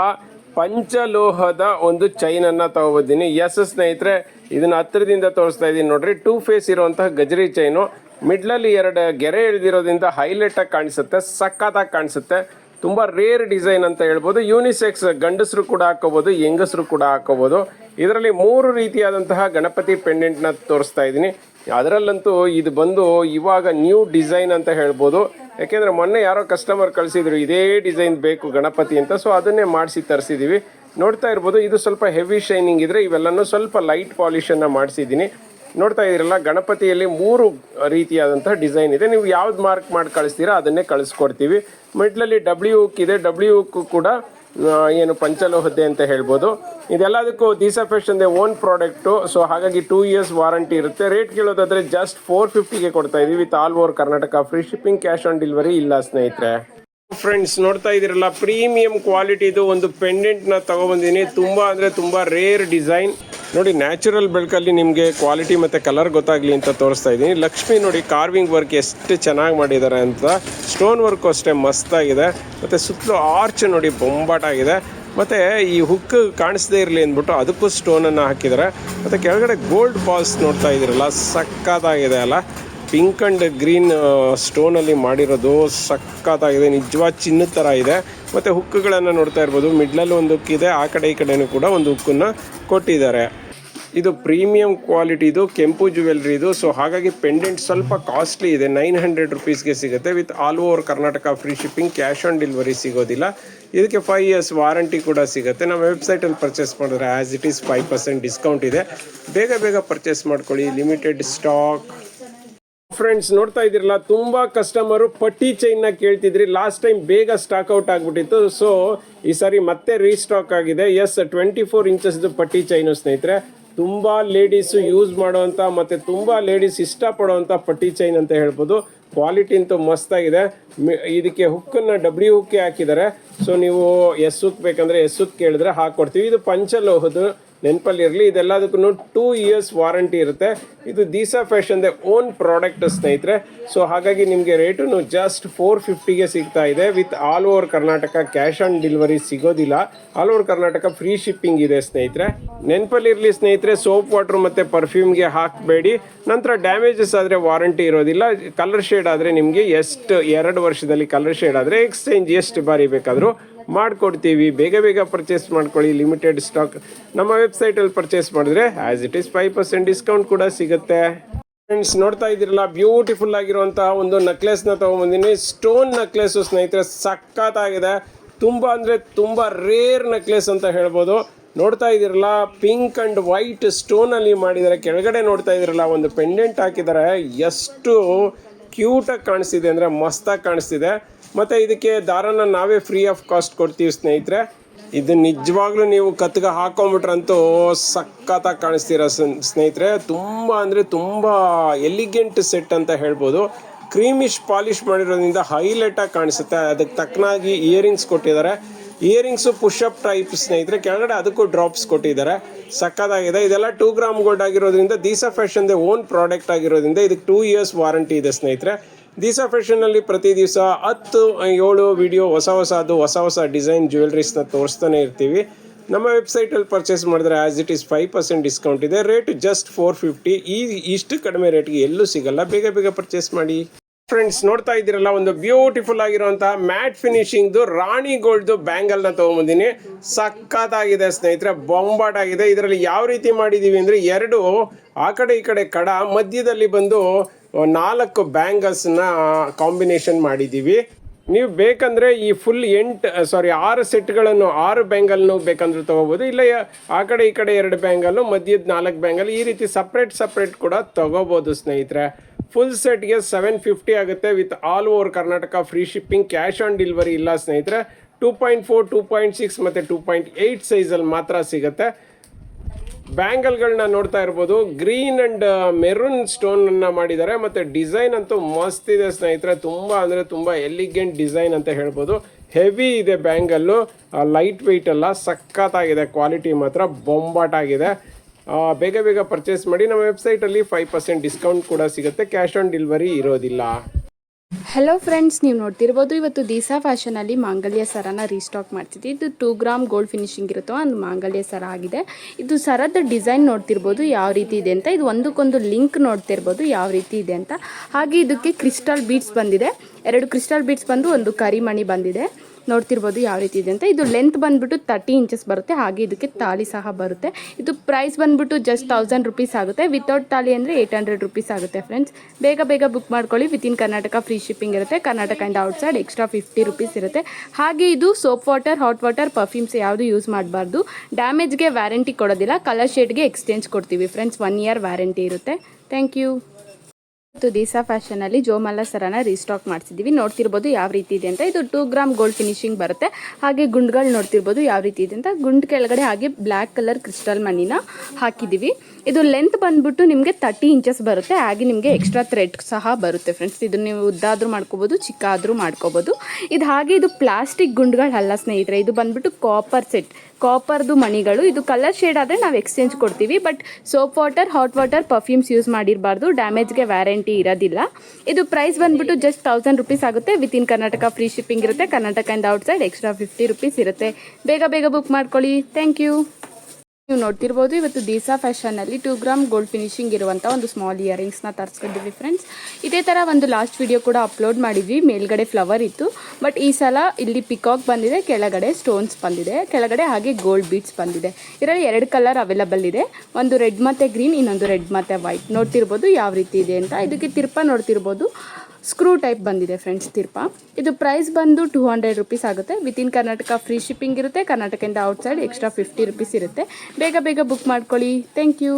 ಪಂಚಲೋಹದ ಒಂದು ಚೈನ್ ಅನ್ನ ತಗೋಬಿದ್ದೀನಿ. ಎಸ್ ಸ್ನೇಹಿತರೆ, ಇದನ್ನ ಹತ್ತಿರದಿಂದ ತೋರಿಸ್ತಾ ಇದ್ದೀನಿ ನೋಡ್ರಿ. ಟೂ ಫೇಸ್ ಇರುವಂತಹ ಗಜರಿ ಚೈನು ಮಿಡ್ಲಲ್ಲಿ ಎರಡು ಗೆರೆ ಎಳೆದಿರೋದ್ರಿಂದ ಹೈಲೈಟ್ ಆಗಿ ಕಾಣಿಸುತ್ತೆ ಸಕ್ಕತ್ತಾಗಿ ಕಾಣಿಸುತ್ತೆ. ತುಂಬ ರೇರ್ ಡಿಸೈನ್ ಅಂತ ಹೇಳ್ಬೋದು. ಯೂನಿಸೆಕ್ಸ್ ಗಂಡಸರು ಕೂಡ ಹಾಕೋಬಹುದು ಹೆಂಗಸರು ಕೂಡ ಹಾಕೋಬಹುದು ಇದರಲ್ಲಿ ಮೂರು ರೀತಿಯಾದಂತಹ ಗಣಪತಿ ಪೆಂಡೆಂಟ್ನ ತೋರಿಸ್ತಾ ಇದ್ದೀನಿ ಅದರಲ್ಲಂತೂ ಇದು ಬಂದು ಇವಾಗ ನ್ಯೂ ಡಿಸೈನ್ ಅಂತ ಹೇಳ್ಬೋದು. ಯಾಕೆಂದರೆ ಮೊನ್ನೆ ಯಾರೋ ಕಸ್ಟಮರ್ ಕಳಿಸಿದ್ರು, ಇದೇ ಡಿಸೈನ್ ಬೇಕು ಗಣಪತಿ ಅಂತ. ಸೊ ಅದನ್ನೇ ಮಾಡಿಸಿ ತರಿಸಿದ್ದೀವಿ ನೋಡ್ತಾ ಇರ್ಬೋದು, ಇದು ಸ್ವಲ್ಪ ಹೆವಿ ಶೈನಿಂಗ್ ಇದ್ರೆ ಇವೆಲ್ಲನೂ ಸ್ವಲ್ಪ ಲೈಟ್ ಪಾಲಿಶನ್ನು ಮಾಡಿಸಿದ್ದೀನಿ. ನೋಡ್ತಾ ಇದ್ದೀರಲ್ಲ, ಗಣಪತಿಯಲ್ಲಿ ಮೂರು ರೀತಿಯಾದಂಥ ಡಿಸೈನ್ ಇದೆ. ನೀವು ಯಾವ್ದು ಮಾರ್ಕ್ ಮಾಡಿ ಕಳಿಸ್ತೀರಾ, ಅದನ್ನೇ ಕಳಿಸ್ಕೊಡ್ತೀವಿ. ಮಿಡ್ಲಲ್ಲಿ ಡಬ್ಲ್ಯೂ ಉಕ್ ಇದೆ ಡಬ್ಲ್ಯೂ ಹುಕ್ ಕೂಡ ಏನು ಪಂಚಲೋಹದ್ದೆ ಅಂತ ಹೇಳ್ಬೋದು. ಇದೆಲ್ಲದಕ್ಕೂ Deesa fashion own product so ಹಾಗಾಗಿ ಟೂ ಇಯರ್ಸ್ ವಾರಂಟಿ ಇರುತ್ತೆ. ರೇಟ್ ಕೇಳೋದಾದರೆ ಜಸ್ಟ್ ಫೋರ್ ಫಿಫ್ಟಿಗೆ ಕೊಡ್ತಾ ಇದೀವಿ with all over Karnataka free shipping cash on delivery ಇಲ್ಲ ಸ್ನೇಹಿತರೆ. ಫ್ರೆಂಡ್ಸ್ ನೋಡ್ತಾ ಇದ್ದೀರಲ್ಲ ಪ್ರೀಮಿಯಂ ಕ್ವಾಲಿಟಿದು ಒಂದು ಪೆಂಡೆಂಟ್ನ ತಗೊಬಂದಿನಿ. ತುಂಬ ಅಂದರೆ ತುಂಬ ರೇರ್ ಡಿಸೈನ್ ನೋಡಿ ನ್ಯಾಚುರಲ್ ಬೆಳಕಲ್ಲಿ ನಿಮಗೆ ಕ್ವಾಲಿಟಿ ಮತ್ತು ಕಲರ್ ಗೊತ್ತಾಗಲಿ ಅಂತ ತೋರಿಸ್ತಾ ಇದ್ದೀನಿ. ಲಕ್ಷ್ಮಿ ನೋಡಿ ಕಾರ್ವಿಂಗ್ ವರ್ಕ್ ಎಷ್ಟು ಚೆನ್ನಾಗಿ ಮಾಡಿದ್ದಾರೆ ಅಂತ. ಸ್ಟೋನ್ ವರ್ಕು ಅಷ್ಟೇ ಮಸ್ತಾಗಿದೆ ಮತ್ತು ಸುತ್ತಲೂ ಆರ್ಚ್ ನೋಡಿ ಬೊಂಬಾಟಾಗಿದೆ ಮತ್ತು ಈ ಹುಕ್ ಕಾಣಿಸ್ದೇ ಇರಲಿ ಅಂದ್ಬಿಟ್ಟು ಅದಕ್ಕೂ ಸ್ಟೋನನ್ನು ಹಾಕಿದ್ದಾರೆ. ಮತ್ತು ಕೆಳಗಡೆ ಗೋಲ್ಡ್ ಬಾಲ್ಸ್ ನೋಡ್ತಾ ಇದ್ದೀರಲ್ಲ, ಸಕ್ಕತ್ತಾಗಿದೆ ಅಲ್ಲ. ಪಿಂಕ್ ಅಂಡ್ ಗ್ರೀನ್ ಸ್ಟೋನಲ್ಲಿ ಮಾಡಿರೋದು ಸಕ್ಕತ್ತಾಗಿದೆ. ನಿಜವಾದ ಚಿನ್ನದ ಥರ ಇದೆ. ಮತ್ತು ಹುಕ್ಕುಗಳನ್ನು ನೋಡ್ತಾ ಇರ್ಬೋದು. ಮಿಡ್ಲಲ್ಲಿ ಒಂದು ಹುಕ್ಕಿದೆ ಆ ಕಡೆ ಈ ಕಡೆನೂ ಕೂಡ ಒಂದು ಹುಕ್ಕನ್ನು ಕೊಟ್ಟಿದ್ದಾರೆ. ಇದು ಪ್ರೀಮಿಯಂ ಕ್ವಾಲಿಟಿದು ಕೆಂಪು ಜ್ಯುವೆಲ್ರಿದು ಸೊ ಹಾಗಾಗಿ ಪೆಂಡೆಂಟ್ ಸ್ವಲ್ಪ ಕಾಸ್ಟ್ಲಿ ಇದೆ. ನೈನ್ ಹಂಡ್ರೆಡ್ ರುಪೀಸ್ಗೆ ಸಿಗುತ್ತೆ. With all over Karnataka, free shipping, cash on delivery ಸಿಗೋದಿಲ್ಲ. ಇದಕ್ಕೆ ಫೈವ್ ಇಯರ್ಸ್ ವಾರಂಟಿ ಕೂಡ ಸಿಗುತ್ತೆ. ನಮ್ಮ ವೆಬ್ಸೈಟಲ್ಲಿ ಪರ್ಚೇಸ್ ಮಾಡಿದ್ರೆ as it is five percent discount ಇದೆ. ಬೇಗ ಬೇಗ ಪರ್ಚೇಸ್ ಮಾಡ್ಕೊಳ್ಳಿ. ಲಿಮಿಟೆಡ್ ಸ್ಟಾಕ್ ಫ್ರೆಂಡ್ಸ್ ನೋಡ್ತಾ ಇದ್ದೀರಲ್ಲ, ತುಂಬಾ ಕಸ್ಟಮರು ಪಟ್ಟಿ ಚೈನ್ನ ಕೇಳ್ತಿದ್ರಿ. ಲಾಸ್ಟ್ ಟೈಮ್ ಬೇಗ ಸ್ಟಾಕ್ ಔಟ್ ಆಗಿಬಿಟ್ಟಿತ್ತು. ಸೊ ಈ ಸಾರಿ ಮತ್ತೆ ರೀಸ್ಟಾಕ್ ಆಗಿದೆ. ಎಸ್ ಟ್ವೆಂಟಿ ಫೋರ್ ಇಂಚಸ್ದು ಪಟ್ಟಿ ಚೈನು ಸ್ನೇಹಿತರೆ. ತುಂಬ ಲೇಡೀಸು ಯೂಸ್ ಮಾಡೋವಂಥ ಮತ್ತು ತುಂಬ ಲೇಡೀಸ್ ಇಷ್ಟಪಡೋವಂಥ ಪಟ್ಟಿ ಚೈನ್ ಅಂತ ಹೇಳ್ಬೋದು. ಕ್ವಾಲಿಟಿ ಅಂತೂ ಮಸ್ತಾಗಿದೆ ಇದಕ್ಕೆ ಹುಕ್ಕನ್ನು ಡಬ್ಲ್ಯೂ ಹುಕ್ಕೆ ಹಾಕಿದ್ದಾರೆ. ಸೊ ನೀವು ಎಸ್ ಹುಕ್ ಬೇಕಂದರೆ ಎಸ್ ಹುಕ್ ಕೇಳಿದ್ರೆ ಹಾಕ್ಕೊಡ್ತೀವಿ. ಇದು ಪಂಚಲೋಹದ್ದು. ನೆನಪಲ್ಲಿ ಇರಲಿ ಇದೆಲ್ಲದಕ್ಕೂ ಟೂ ಇಯರ್ಸ್ ವಾರಂಟಿ ಇರುತ್ತೆ. ಇದು ದೀಸಾ ಫ್ಯಾಷನ್ದೇ ಓನ್ ಪ್ರಾಡಕ್ಟ್ ಸ್ನೇಹಿತರೆ. ಸೊ ಹಾಗಾಗಿ ನಿಮಗೆ ರೇಟು ಜಸ್ಟ್ ಫೋರ್ ಫಿಫ್ಟಿಗೆ ಸಿಗ್ತಾ ಇದೆ. With all over Karnataka cash on delivery ಸಿಗೋದಿಲ್ಲ. All over Karnataka free shipping ಇದೆ ಸ್ನೇಹಿತರೆ. ನೆನಪಲ್ಲಿರಲಿ ಸ್ನೇಹಿತರೆ ಸೋಪ್ ವಾಟರ್ ಮತ್ತು ಪರ್ಫ್ಯೂಮ್ಗೆ ಹಾಕಬೇಡಿ. ನಂತರ ಡ್ಯಾಮೇಜಸ್ ಆದರೆ ವಾರಂಟಿ ಇರೋದಿಲ್ಲ. ಕಲರ್ ಶೇಡ್ ಆದರೆ ನಿಮಗೆ ಎಷ್ಟು, ಎರಡು ವರ್ಷದಲ್ಲಿ ಕಲರ್ ಶೇಡ್ ಆದರೆ ಎಕ್ಸ್ಚೇಂಜ್ ಎಷ್ಟು ಬಾರಿ ಬೇಕಾದರೂ ಮಾಡಿಕೊಡ್ತೀವಿ. ಬೇಗ ಬೇಗ ಪರ್ಚೇಸ್ ಮಾಡ್ಕೊಳ್ಳಿ. ಲಿಮಿಟೆಡ್ ಸ್ಟಾಕ್ ನಮ್ಮ ವೆಬ್ಸೈಟಲ್ಲಿ ಪರ್ಚೇಸ್ ಮಾಡಿದ್ರೆ as it is five percent discount ಕೂಡ ಸಿಗುತ್ತೆ. ಫ್ರೆಂಡ್ಸ್ ನೋಡ್ತಾ ಇದ್ದೀರಲ್ಲ ಬ್ಯೂಟಿಫುಲ್ ಆಗಿರುವಂತಹ ಒಂದು ನೆಕ್ಲೆಸ್ನ ತೊಗೊಂಬಂದಿನಿ. ಸ್ಟೋನ್ ನೆಕ್ಲೆಸು ಸ್ನೇಹಿತರೆ, ಸಖತ್ತಾಗಿದೆ. ತುಂಬ ಅಂದರೆ ತುಂಬ ರೇರ್ ನೆಕ್ಲೆಸ್ ಅಂತ ಹೇಳ್ಬೋದು. ನೋಡ್ತಾ ಇದ್ದೀರಲ್ಲ ಪಿಂಕ್ ಆ್ಯಂಡ್ ವೈಟ್ ಸ್ಟೋನಲ್ಲಿ ಮಾಡಿದ್ದಾರೆ ಕೆಳಗಡೆ ನೋಡ್ತಾ ಇದ್ದೀರಲ್ಲ, ಒಂದು ಪೆಂಡೆಂಟ್ ಹಾಕಿದ್ದಾರೆ ಎಷ್ಟು ಕ್ಯೂಟಾಗಿ ಕಾಣಿಸ್ತಿದೆ ಅಂದರೆ ಮಸ್ತಾಗಿ ಕಾಣಿಸ್ತಿದೆ. ಮತ್ತು ಇದಕ್ಕೆ ದಾರನ ನಾವೇ ಫ್ರೀ ಆಫ್ ಕಾಸ್ಟ್ ಕೊಡ್ತೀವಿ ಸ್ನೇಹಿತರೆ. ಇದು ನಿಜವಾಗ್ಲೂ ನೀವು ಕತ್ಗೆ ಹಾಕೊಂಬಿಟ್ರಂತೂ ಸಖತ್ತಾಗಿ ಕಾಣಿಸ್ತೀರ ಸ್ನ್- ಸ್ನೇಹಿತರೆ. ತುಂಬ ಅಂದರೆ ತುಂಬ ಎಲಿಗೆಂಟ್ ಸೆಟ್ ಅಂತ ಹೇಳ್ಬೋದು. ಕ್ರೀಮಿಶ್ ಪಾಲಿಶ್ ಮಾಡಿರೋದ್ರಿಂದ ಹೈಲೈಟಾಗಿ ಕಾಣಿಸುತ್ತೆ. ಅದಕ್ಕೆ ತಕ್ಕನಾಗಿ ಇಯರಿಂಗ್ಸ್ ಕೊಟ್ಟಿದ್ದಾರೆ. ಇಯರಿಂಗ್ಸು ಪುಷಪ್ ಟೈಪ್ ಸ್ನೇಹಿತರೆ. ಕೆಳಗಡೆ ಅದಕ್ಕೂ ಡ್ರಾಪ್ಸ್ ಕೊಟ್ಟಿದ್ದಾರೆ. ಸಕ್ಕತ್ತಾಗಿದೆ ಇದೆಲ್ಲ ಟೂ ಗ್ರಾಮ್ ಗೋಲ್ಡ್ ಆಗಿರೋದ್ರಿಂದ ದೀಸಾ ಫ್ಯಾಷನ್ದೇ ಓನ್ ಪ್ರಾಡಕ್ಟ್ ಆಗಿರೋದ್ರಿಂದ ಇದಕ್ಕೆ ಟೂ ಇಯರ್ಸ್ ವಾರಂಟಿ ಇದೆ ಸ್ನೇಹಿತರೆ. ದೀಸಾ ಫ್ಯಾಷನಲ್ಲಿ ಪ್ರತಿ ದಿವಸ ಹತ್ತು, ಏಳು ವಿಡಿಯೋ ಹೊಸ ಹೊಸದು, ಹೊಸ ಹೊಸ ಡಿಸೈನ್ ಜ್ಯುವೆಲ್ರೀಸ್ನ ತೋರಿಸ್ತಾನೆ ಇರ್ತೀವಿ. ನಮ್ಮ ವೆಬ್ಸೈಟಲ್ಲಿ ಪರ್ಚೇಸ್ ಮಾಡಿದ್ರೆ as it is five percent discount ಇದೆ. ರೇಟ್ ಜಸ್ಟ್ ಫೋರ್ ಫಿಫ್ಟಿ ಈ, ಇಷ್ಟು ಕಡಿಮೆ ರೇಟ್ಗೆ ಎಲ್ಲೂ ಸಿಗಲ್ಲ. ಬೇಗ ಬೇಗ ಪರ್ಚೇಸ್ ಮಾಡಿ. ಫ್ರೆಂಡ್ಸ್ ನೋಡ್ತಾ ಇದ್ದೀರಲ್ಲ, ಒಂದು ಬ್ಯೂಟಿಫುಲ್ ಆಗಿರುವಂತಹ ಮ್ಯಾಟ್ ಫಿನಿಶಿಂಗ್ದು ರಾಣಿ ಗೋಲ್ಡ್ದು ಬ್ಯಾಂಗಲ್ನ ತೊಗೊಂಬಂದಿನಿ. ಸಖತ್ತಾಗಿದೆ ಸ್ನೇಹಿತರೆ ಬೊಂಬಾಟ್ ಆಗಿದೆ ಇದರಲ್ಲಿ ಯಾವ ರೀತಿ ಮಾಡಿದ್ದೀವಿ ಅಂದರೆ ಎರಡು, ಆ ಕಡೆ ಈ ಕಡೆ ಕಡ, ಮಧ್ಯದಲ್ಲಿ ಬಂದು ನಾಲ್ಕು ಬ್ಯಾಂಗಲ್ಸ್ನ ಕಾಂಬಿನೇಷನ್ ಮಾಡಿದ್ದೀವಿ ನೀವು ಬೇಕಂದ್ರೆ ಈ ಫುಲ್ ಎಂಟು ಸಾರಿ ಆರು ಸೆಟ್ಗಳನ್ನು ಆರು ಬ್ಯಾಂಗಲ್ನು ಬೇಕಂದ್ರೆ ತಗೋಬೋದು. ಇಲ್ಲ ಆ ಕಡೆ ಈ ಕಡೆ ಎರಡು ಬ್ಯಾಂಗಲ್ಲು ಮಧ್ಯದ ನಾಲ್ಕು ಬ್ಯಾಂಗಲ್ ಈ ರೀತಿ ಸಪ್ರೇಟ್ ಸಪ್ರೇಟ್ ಕೂಡ ತಗೋಬೋದು ಸ್ನೇಹಿತರೆ. ಫುಲ್ ಸೆಟ್ಗೆ ಸೆವೆನ್ ಫಿಫ್ಟಿ ಆಗುತ್ತೆ with all over Karnataka free shipping cash on delivery ಇಲ್ಲ ಸ್ನೇಹಿತರೆ. Two point four two point six ಮತ್ತು ಟೂ ಪಾಯಿಂಟ್ ಏಯ್ಟ್ ಸೈಜಲ್ಲಿ ಮಾತ್ರ ಸಿಗುತ್ತೆ. ಬ್ಯಾಂಗಲ್ಗಳನ್ನ ನೋಡ್ತಾ ಇರ್ಬೋದು. ಗ್ರೀನ್ ಅಂಡ್ ಮೆರೂನ್ ಸ್ಟೋನ್ ಅನ್ನ ಮಾಡಿದ್ದಾರೆ. ಮತ್ತೆ ಡಿಸೈನ್ ಅಂತೂ ಮಸ್ತ್ ಇದೆ ಸ್ನೇಹಿತರೆ. ತುಂಬಾ ಅಂದ್ರೆ ತುಂಬಾ ಎಲಿಗೆಂಟ್ ಡಿಸೈನ್ ಅಂತ ಹೇಳ್ಬೋದು. ಹೆವಿ ಇದೆ ಬ್ಯಾಂಗಲ್ಲು. ಲೈಟ್ ವೆಯ್ಟ್ ಅಲ್ಲ, ಸಖತ್ತಾಗಿದೆ. ಕ್ವಾಲಿಟಿ ಮಾತ್ರ ಬೊಂಬಾಟ್ ಆಗಿದೆ ಬೇಗ ಬೇಗ ಪರ್ಚೇಸ್ ಮಾಡಿ. ನಮ್ಮ ವೆಬ್ಸೈಟಲ್ಲಿ ಫೈವ್ ಪರ್ಸೆಂಟ್ ಡಿಸ್ಕೌಂಟ್ ಕೂಡ ಸಿಗುತ್ತೆ. ಕ್ಯಾಶ್ ಆನ್ ಡೆಲಿವರಿ ಇರೋದಿಲ್ಲ. ಹಲೋ ಫ್ರೆಂಡ್ಸ್ ನೀವು ನೋಡ್ತಿರ್ಬೋದು ಇವತ್ತು ದೀಸಾ ಫ್ಯಾಷನಲ್ಲಿ ಮಾಂಗಲ್ಯ ಸರನ ರೀಸ್ಟಾಕ್ ಮಾಡ್ತಿದ್ದೆ. ಇದು ಟೂ ಗ್ರಾಮ್ ಗೋಲ್ಡ್ ಫಿನಿಶಿಂಗ್ ಇರುತ್ತೋ ಒಂದು ಮಾಂಗಲ್ಯ ಸರ ಆಗಿದೆ. ಇದು ಸರದ ಡಿಸೈನ್ ನೋಡ್ತಿರ್ಬೋದು ಯಾವ ರೀತಿ ಇದೆ ಅಂತ. ಇದು ಒಂದಕ್ಕೊಂದು ಲಿಂಕ್ ನೋಡ್ತಿರ್ಬೋದು ಯಾವ ರೀತಿ ಇದೆ ಅಂತ. ಹಾಗೆ ಇದಕ್ಕೆ ಕ್ರಿಸ್ಟಲ್ ಬೀಟ್ಸ್ ಬಂದಿದೆ. ಎರಡು ಕ್ರಿಸ್ಟಲ್ ಬೀಟ್ಸ್ ಬಂದು ಒಂದು ಕರಿಮಣಿ ಬಂದಿದೆ. ನೋಡ್ತಿರ್ಬೋದು ಯಾವ ರೀತಿ ಇದೆ ಅಂತ. ಇದು ಲೆಂತ್ ಬಂದ್ಬಿಟ್ಟು ತರ್ಟಿ ಇಂಚಸ್ ಬರುತ್ತೆ. ಹಾಗೆ ಇದಕ್ಕೆ ತಾಳಿ ಸಹ ಬರುತ್ತೆ. ಇದು ಪ್ರೈಸ್ ಬಂದ್ಬಿಟ್ಟು ಜಸ್ಟ್ ತೌಸಂಡ್ ರುಪೀಸ್ ಆಗುತ್ತೆ. ವಿತೌಟ್ ತಾಳಿ ಅಂದರೆ ಏಯ್ಟ್ ಹಂಡ್ರೆಡ್ ರುಪೀಸ್ ಆಗುತ್ತೆ ಫ್ರೆಂಡ್ಸ್ ಬೇಗ ಬೇಗ ಬುಕ್ ಮಾಡ್ಕೊಳ್ಳಿ. ವಿತಿನ್ ಕರ್ನಾಟಕ ಫ್ರೀ ಶಿಪ್ಪಿಂಗ್ ಇರುತ್ತೆ. Karnataka and outside extra fifty rupees ಇರುತ್ತೆ. ಹಾಗೆ ಇದು soap water hot water perfumes ಯಾವುದು ಯೂಸ್ ಮಾಡಬಾರ್ದು. ಡ್ಯಾಮೇಜ್ಗೆ ವ್ಯಾರಂಟಿ ಕೊಡೋದಿಲ್ಲ. ಕಲರ್ ಶೇಡ್ಗೆ ಎಕ್ಸ್ಚೇಂಜ್ ಕೊಡ್ತೀವಿ ಫ್ರೆಂಡ್ಸ್ ಒನ್ ಇಯರ್ ವ್ಯಾರಂಟಿ ಇರುತ್ತೆ. ಥ್ಯಾಂಕ್ ಯು ಮತ್ತು ದಿಸಾ ಫ್ಯಾಷನಲ್ಲಿ ಜೋಮಲ್ಲ ಸರನ ರೀಸ್ಟಾಕ್ ಮಾಡಿಸಿದ್ದೀವಿ ನೋಡ್ತಿರ್ಬೋದು ಯಾವ ರೀತಿ ಇದೆ ಅಂತ. ಇದು ಟೂ ಗ್ರಾಮ್ ಗೋಲ್ಡ್ ಫಿನಿಶಿಂಗ್ ಬರುತ್ತೆ. ಹಾಗೆ ಗುಂಡ್ಗಳು ನೋಡ್ತಿರ್ಬೋದು ಯಾವ ರೀತಿ ಇದೆ ಅಂತ. ಗುಂಡ್ ಕೆಳಗಡೆ ಹಾಗೆ ಬ್ಲ್ಯಾಕ್ ಕಲರ್ ಕ್ರಿಸ್ಟಲ್ ಮಣ್ಣಿನ ಹಾಕಿದ್ದೀವಿ ಇದು ಲೆಂತ್ ಬಂದ್ಬಿಟ್ಟು ನಿಮಗೆ ತರ್ಟಿ ಇಂಚಸ್ ಬರುತ್ತೆ. ಹಾಗೆ ನಿಮಗೆ ಎಕ್ಸ್ಟ್ರಾ ಥ್ರೆಡ್ ಸಹ ಬರುತ್ತೆ ಫ್ರೆಂಡ್ಸ್ ಇದು ನೀವು ಉದ್ದಾದರೂ ಮಾಡ್ಕೋಬೋದು ಚಿಕ್ಕ ಆದರೂ ಮಾಡ್ಕೋಬೋದು. ಇದು ಹಾಗೆ ಇದು ಪ್ಲಾಸ್ಟಿಕ್ ಗುಂಡ್ಗಳು ಅಲ್ಲ ಸ್ನೇಹಿತರೆ. ಇದು ಬಂದ್ಬಿಟ್ಟು ಕಾಪರ್ ಸೆಟ್ ಕಾಪರ್ದು ಮಣಿಗಳು. ಇದು ಕಲರ್ ಶೇಡ್ ಆದರೆ ನಾವು ಎಕ್ಸ್ಚೇಂಜ್ ಕೊಡ್ತೀವಿ but soap water hot water perfumes use ಮಾಡಿರಬಾರ್ದು. ಡ್ಯಾಮೇಜ್ಗೆ ವ್ಯಾರಂಟಿ ಇರೋದಿಲ್ಲ. ಇದು ಪ್ರೈಸ್ ಬಂದ್ಬಿಟ್ಟು ಜಸ್ಟ್ ತೌಸಂಡ್ ರುಪೀಸ್ ಆಗುತ್ತೆ. ವಿತಿನ್ ಕರ್ನಾಟಕ ಫ್ರೀ ಶಿಪ್ಪಿಂಗ್ ಇರುತ್ತೆ. ಕರ್ನಾಟಕ ಇಂದ ಔಟ್ಸೈಡ್ ಎಕ್ಸ್ಟ್ರಾ ಫಿಫ್ಟಿ ರುಪೀಸ್ ಇರುತ್ತೆ. ಬೇಗ ಬೇಗ ಬುಕ್ ಮಾಡ್ಕೊಳ್ಳಿ. ಥ್ಯಾಂಕ್ ಯು ನೀವು ನೋಡ್ತಿರ್ಬೋದು ಇವತ್ತು ದೀಸಾ ಫ್ಯಾಷನಲ್ಲಿ ಟೂ ಗ್ರಾಮ್ ಗೋಲ್ಡ್ ಫಿನಿಶಿಂಗ್ ಇರುವಂಥ ಒಂದು ಸ್ಮಾಲ್ ಇಯರಿಂಗ್ಸ್ನ ತರಿಸ್ಕೊಂಡಿದ್ವಿ ಫ್ರೆಂಡ್ಸ್ ಇದೇ ಥರ ಒಂದು ಲಾಸ್ಟ್ ವಿಡಿಯೋ ಕೂಡ ಅಪ್ಲೋಡ್ ಮಾಡಿದ್ವಿ. ಮೇಲ್ಗಡೆ ಫ್ಲವರ್ ಇತ್ತು. ಬಟ್ ಈ ಸಲ ಇಲ್ಲಿ ಪಿಕಾಕ್ ಬಂದಿದೆ, ಕೆಳಗಡೆ ಸ್ಟೋನ್ಸ್ ಬಂದಿದೆ. ಕೆಳಗಡೆ ಹಾಗೆ ಗೋಲ್ಡ್ ಬೀಟ್ಸ್ ಬಂದಿದೆ. ಇದರಲ್ಲಿ ಎರಡು ಕಲರ್ ಅವೈಲಬಲ್ ಇದೆ. ಒಂದು ರೆಡ್ ಮತ್ತು ಗ್ರೀನ್ ಇನ್ನೊಂದು ರೆಡ್ ಮತ್ತು ವೈಟ್ ನೋಡ್ತಿರ್ಬೋದು ಯಾವ ರೀತಿ ಇದೆ ಅಂತ. ಇದಕ್ಕೆ ತಿರ್ಪ ನೋಡ್ತಿರ್ಬೋದು. ಸ್ಕ್ರೂ ಟೈಪ್ ಬಂದಿದೆ ಫ್ರೆಂಡ್ಸ್ ತಿರ್ಪ. ಇದು ಪ್ರೈಸ್ ಬಂದು ಟೂ ಹಂಡ್ರೆಡ್ ರುಪೀಸ್ ಆಗುತ್ತೆ. ವಿತಿನ್ ಕರ್ನಾಟಕ ಫ್ರೀ ಶಿಪ್ಪಿಂಗ್ ಇರುತ್ತೆ. ಕರ್ನಾಟಕದಿಂದ ಔಟ್ಸೈಡ್ ಎಕ್ಸ್ಟ್ರಾ ಫಿಫ್ಟಿ ರುಪೀಸ್ ಇರುತ್ತೆ. ಬೇಗ ಬೇಗ ಬುಕ್ ಮಾಡ್ಕೊಳ್ಳಿ. Thank you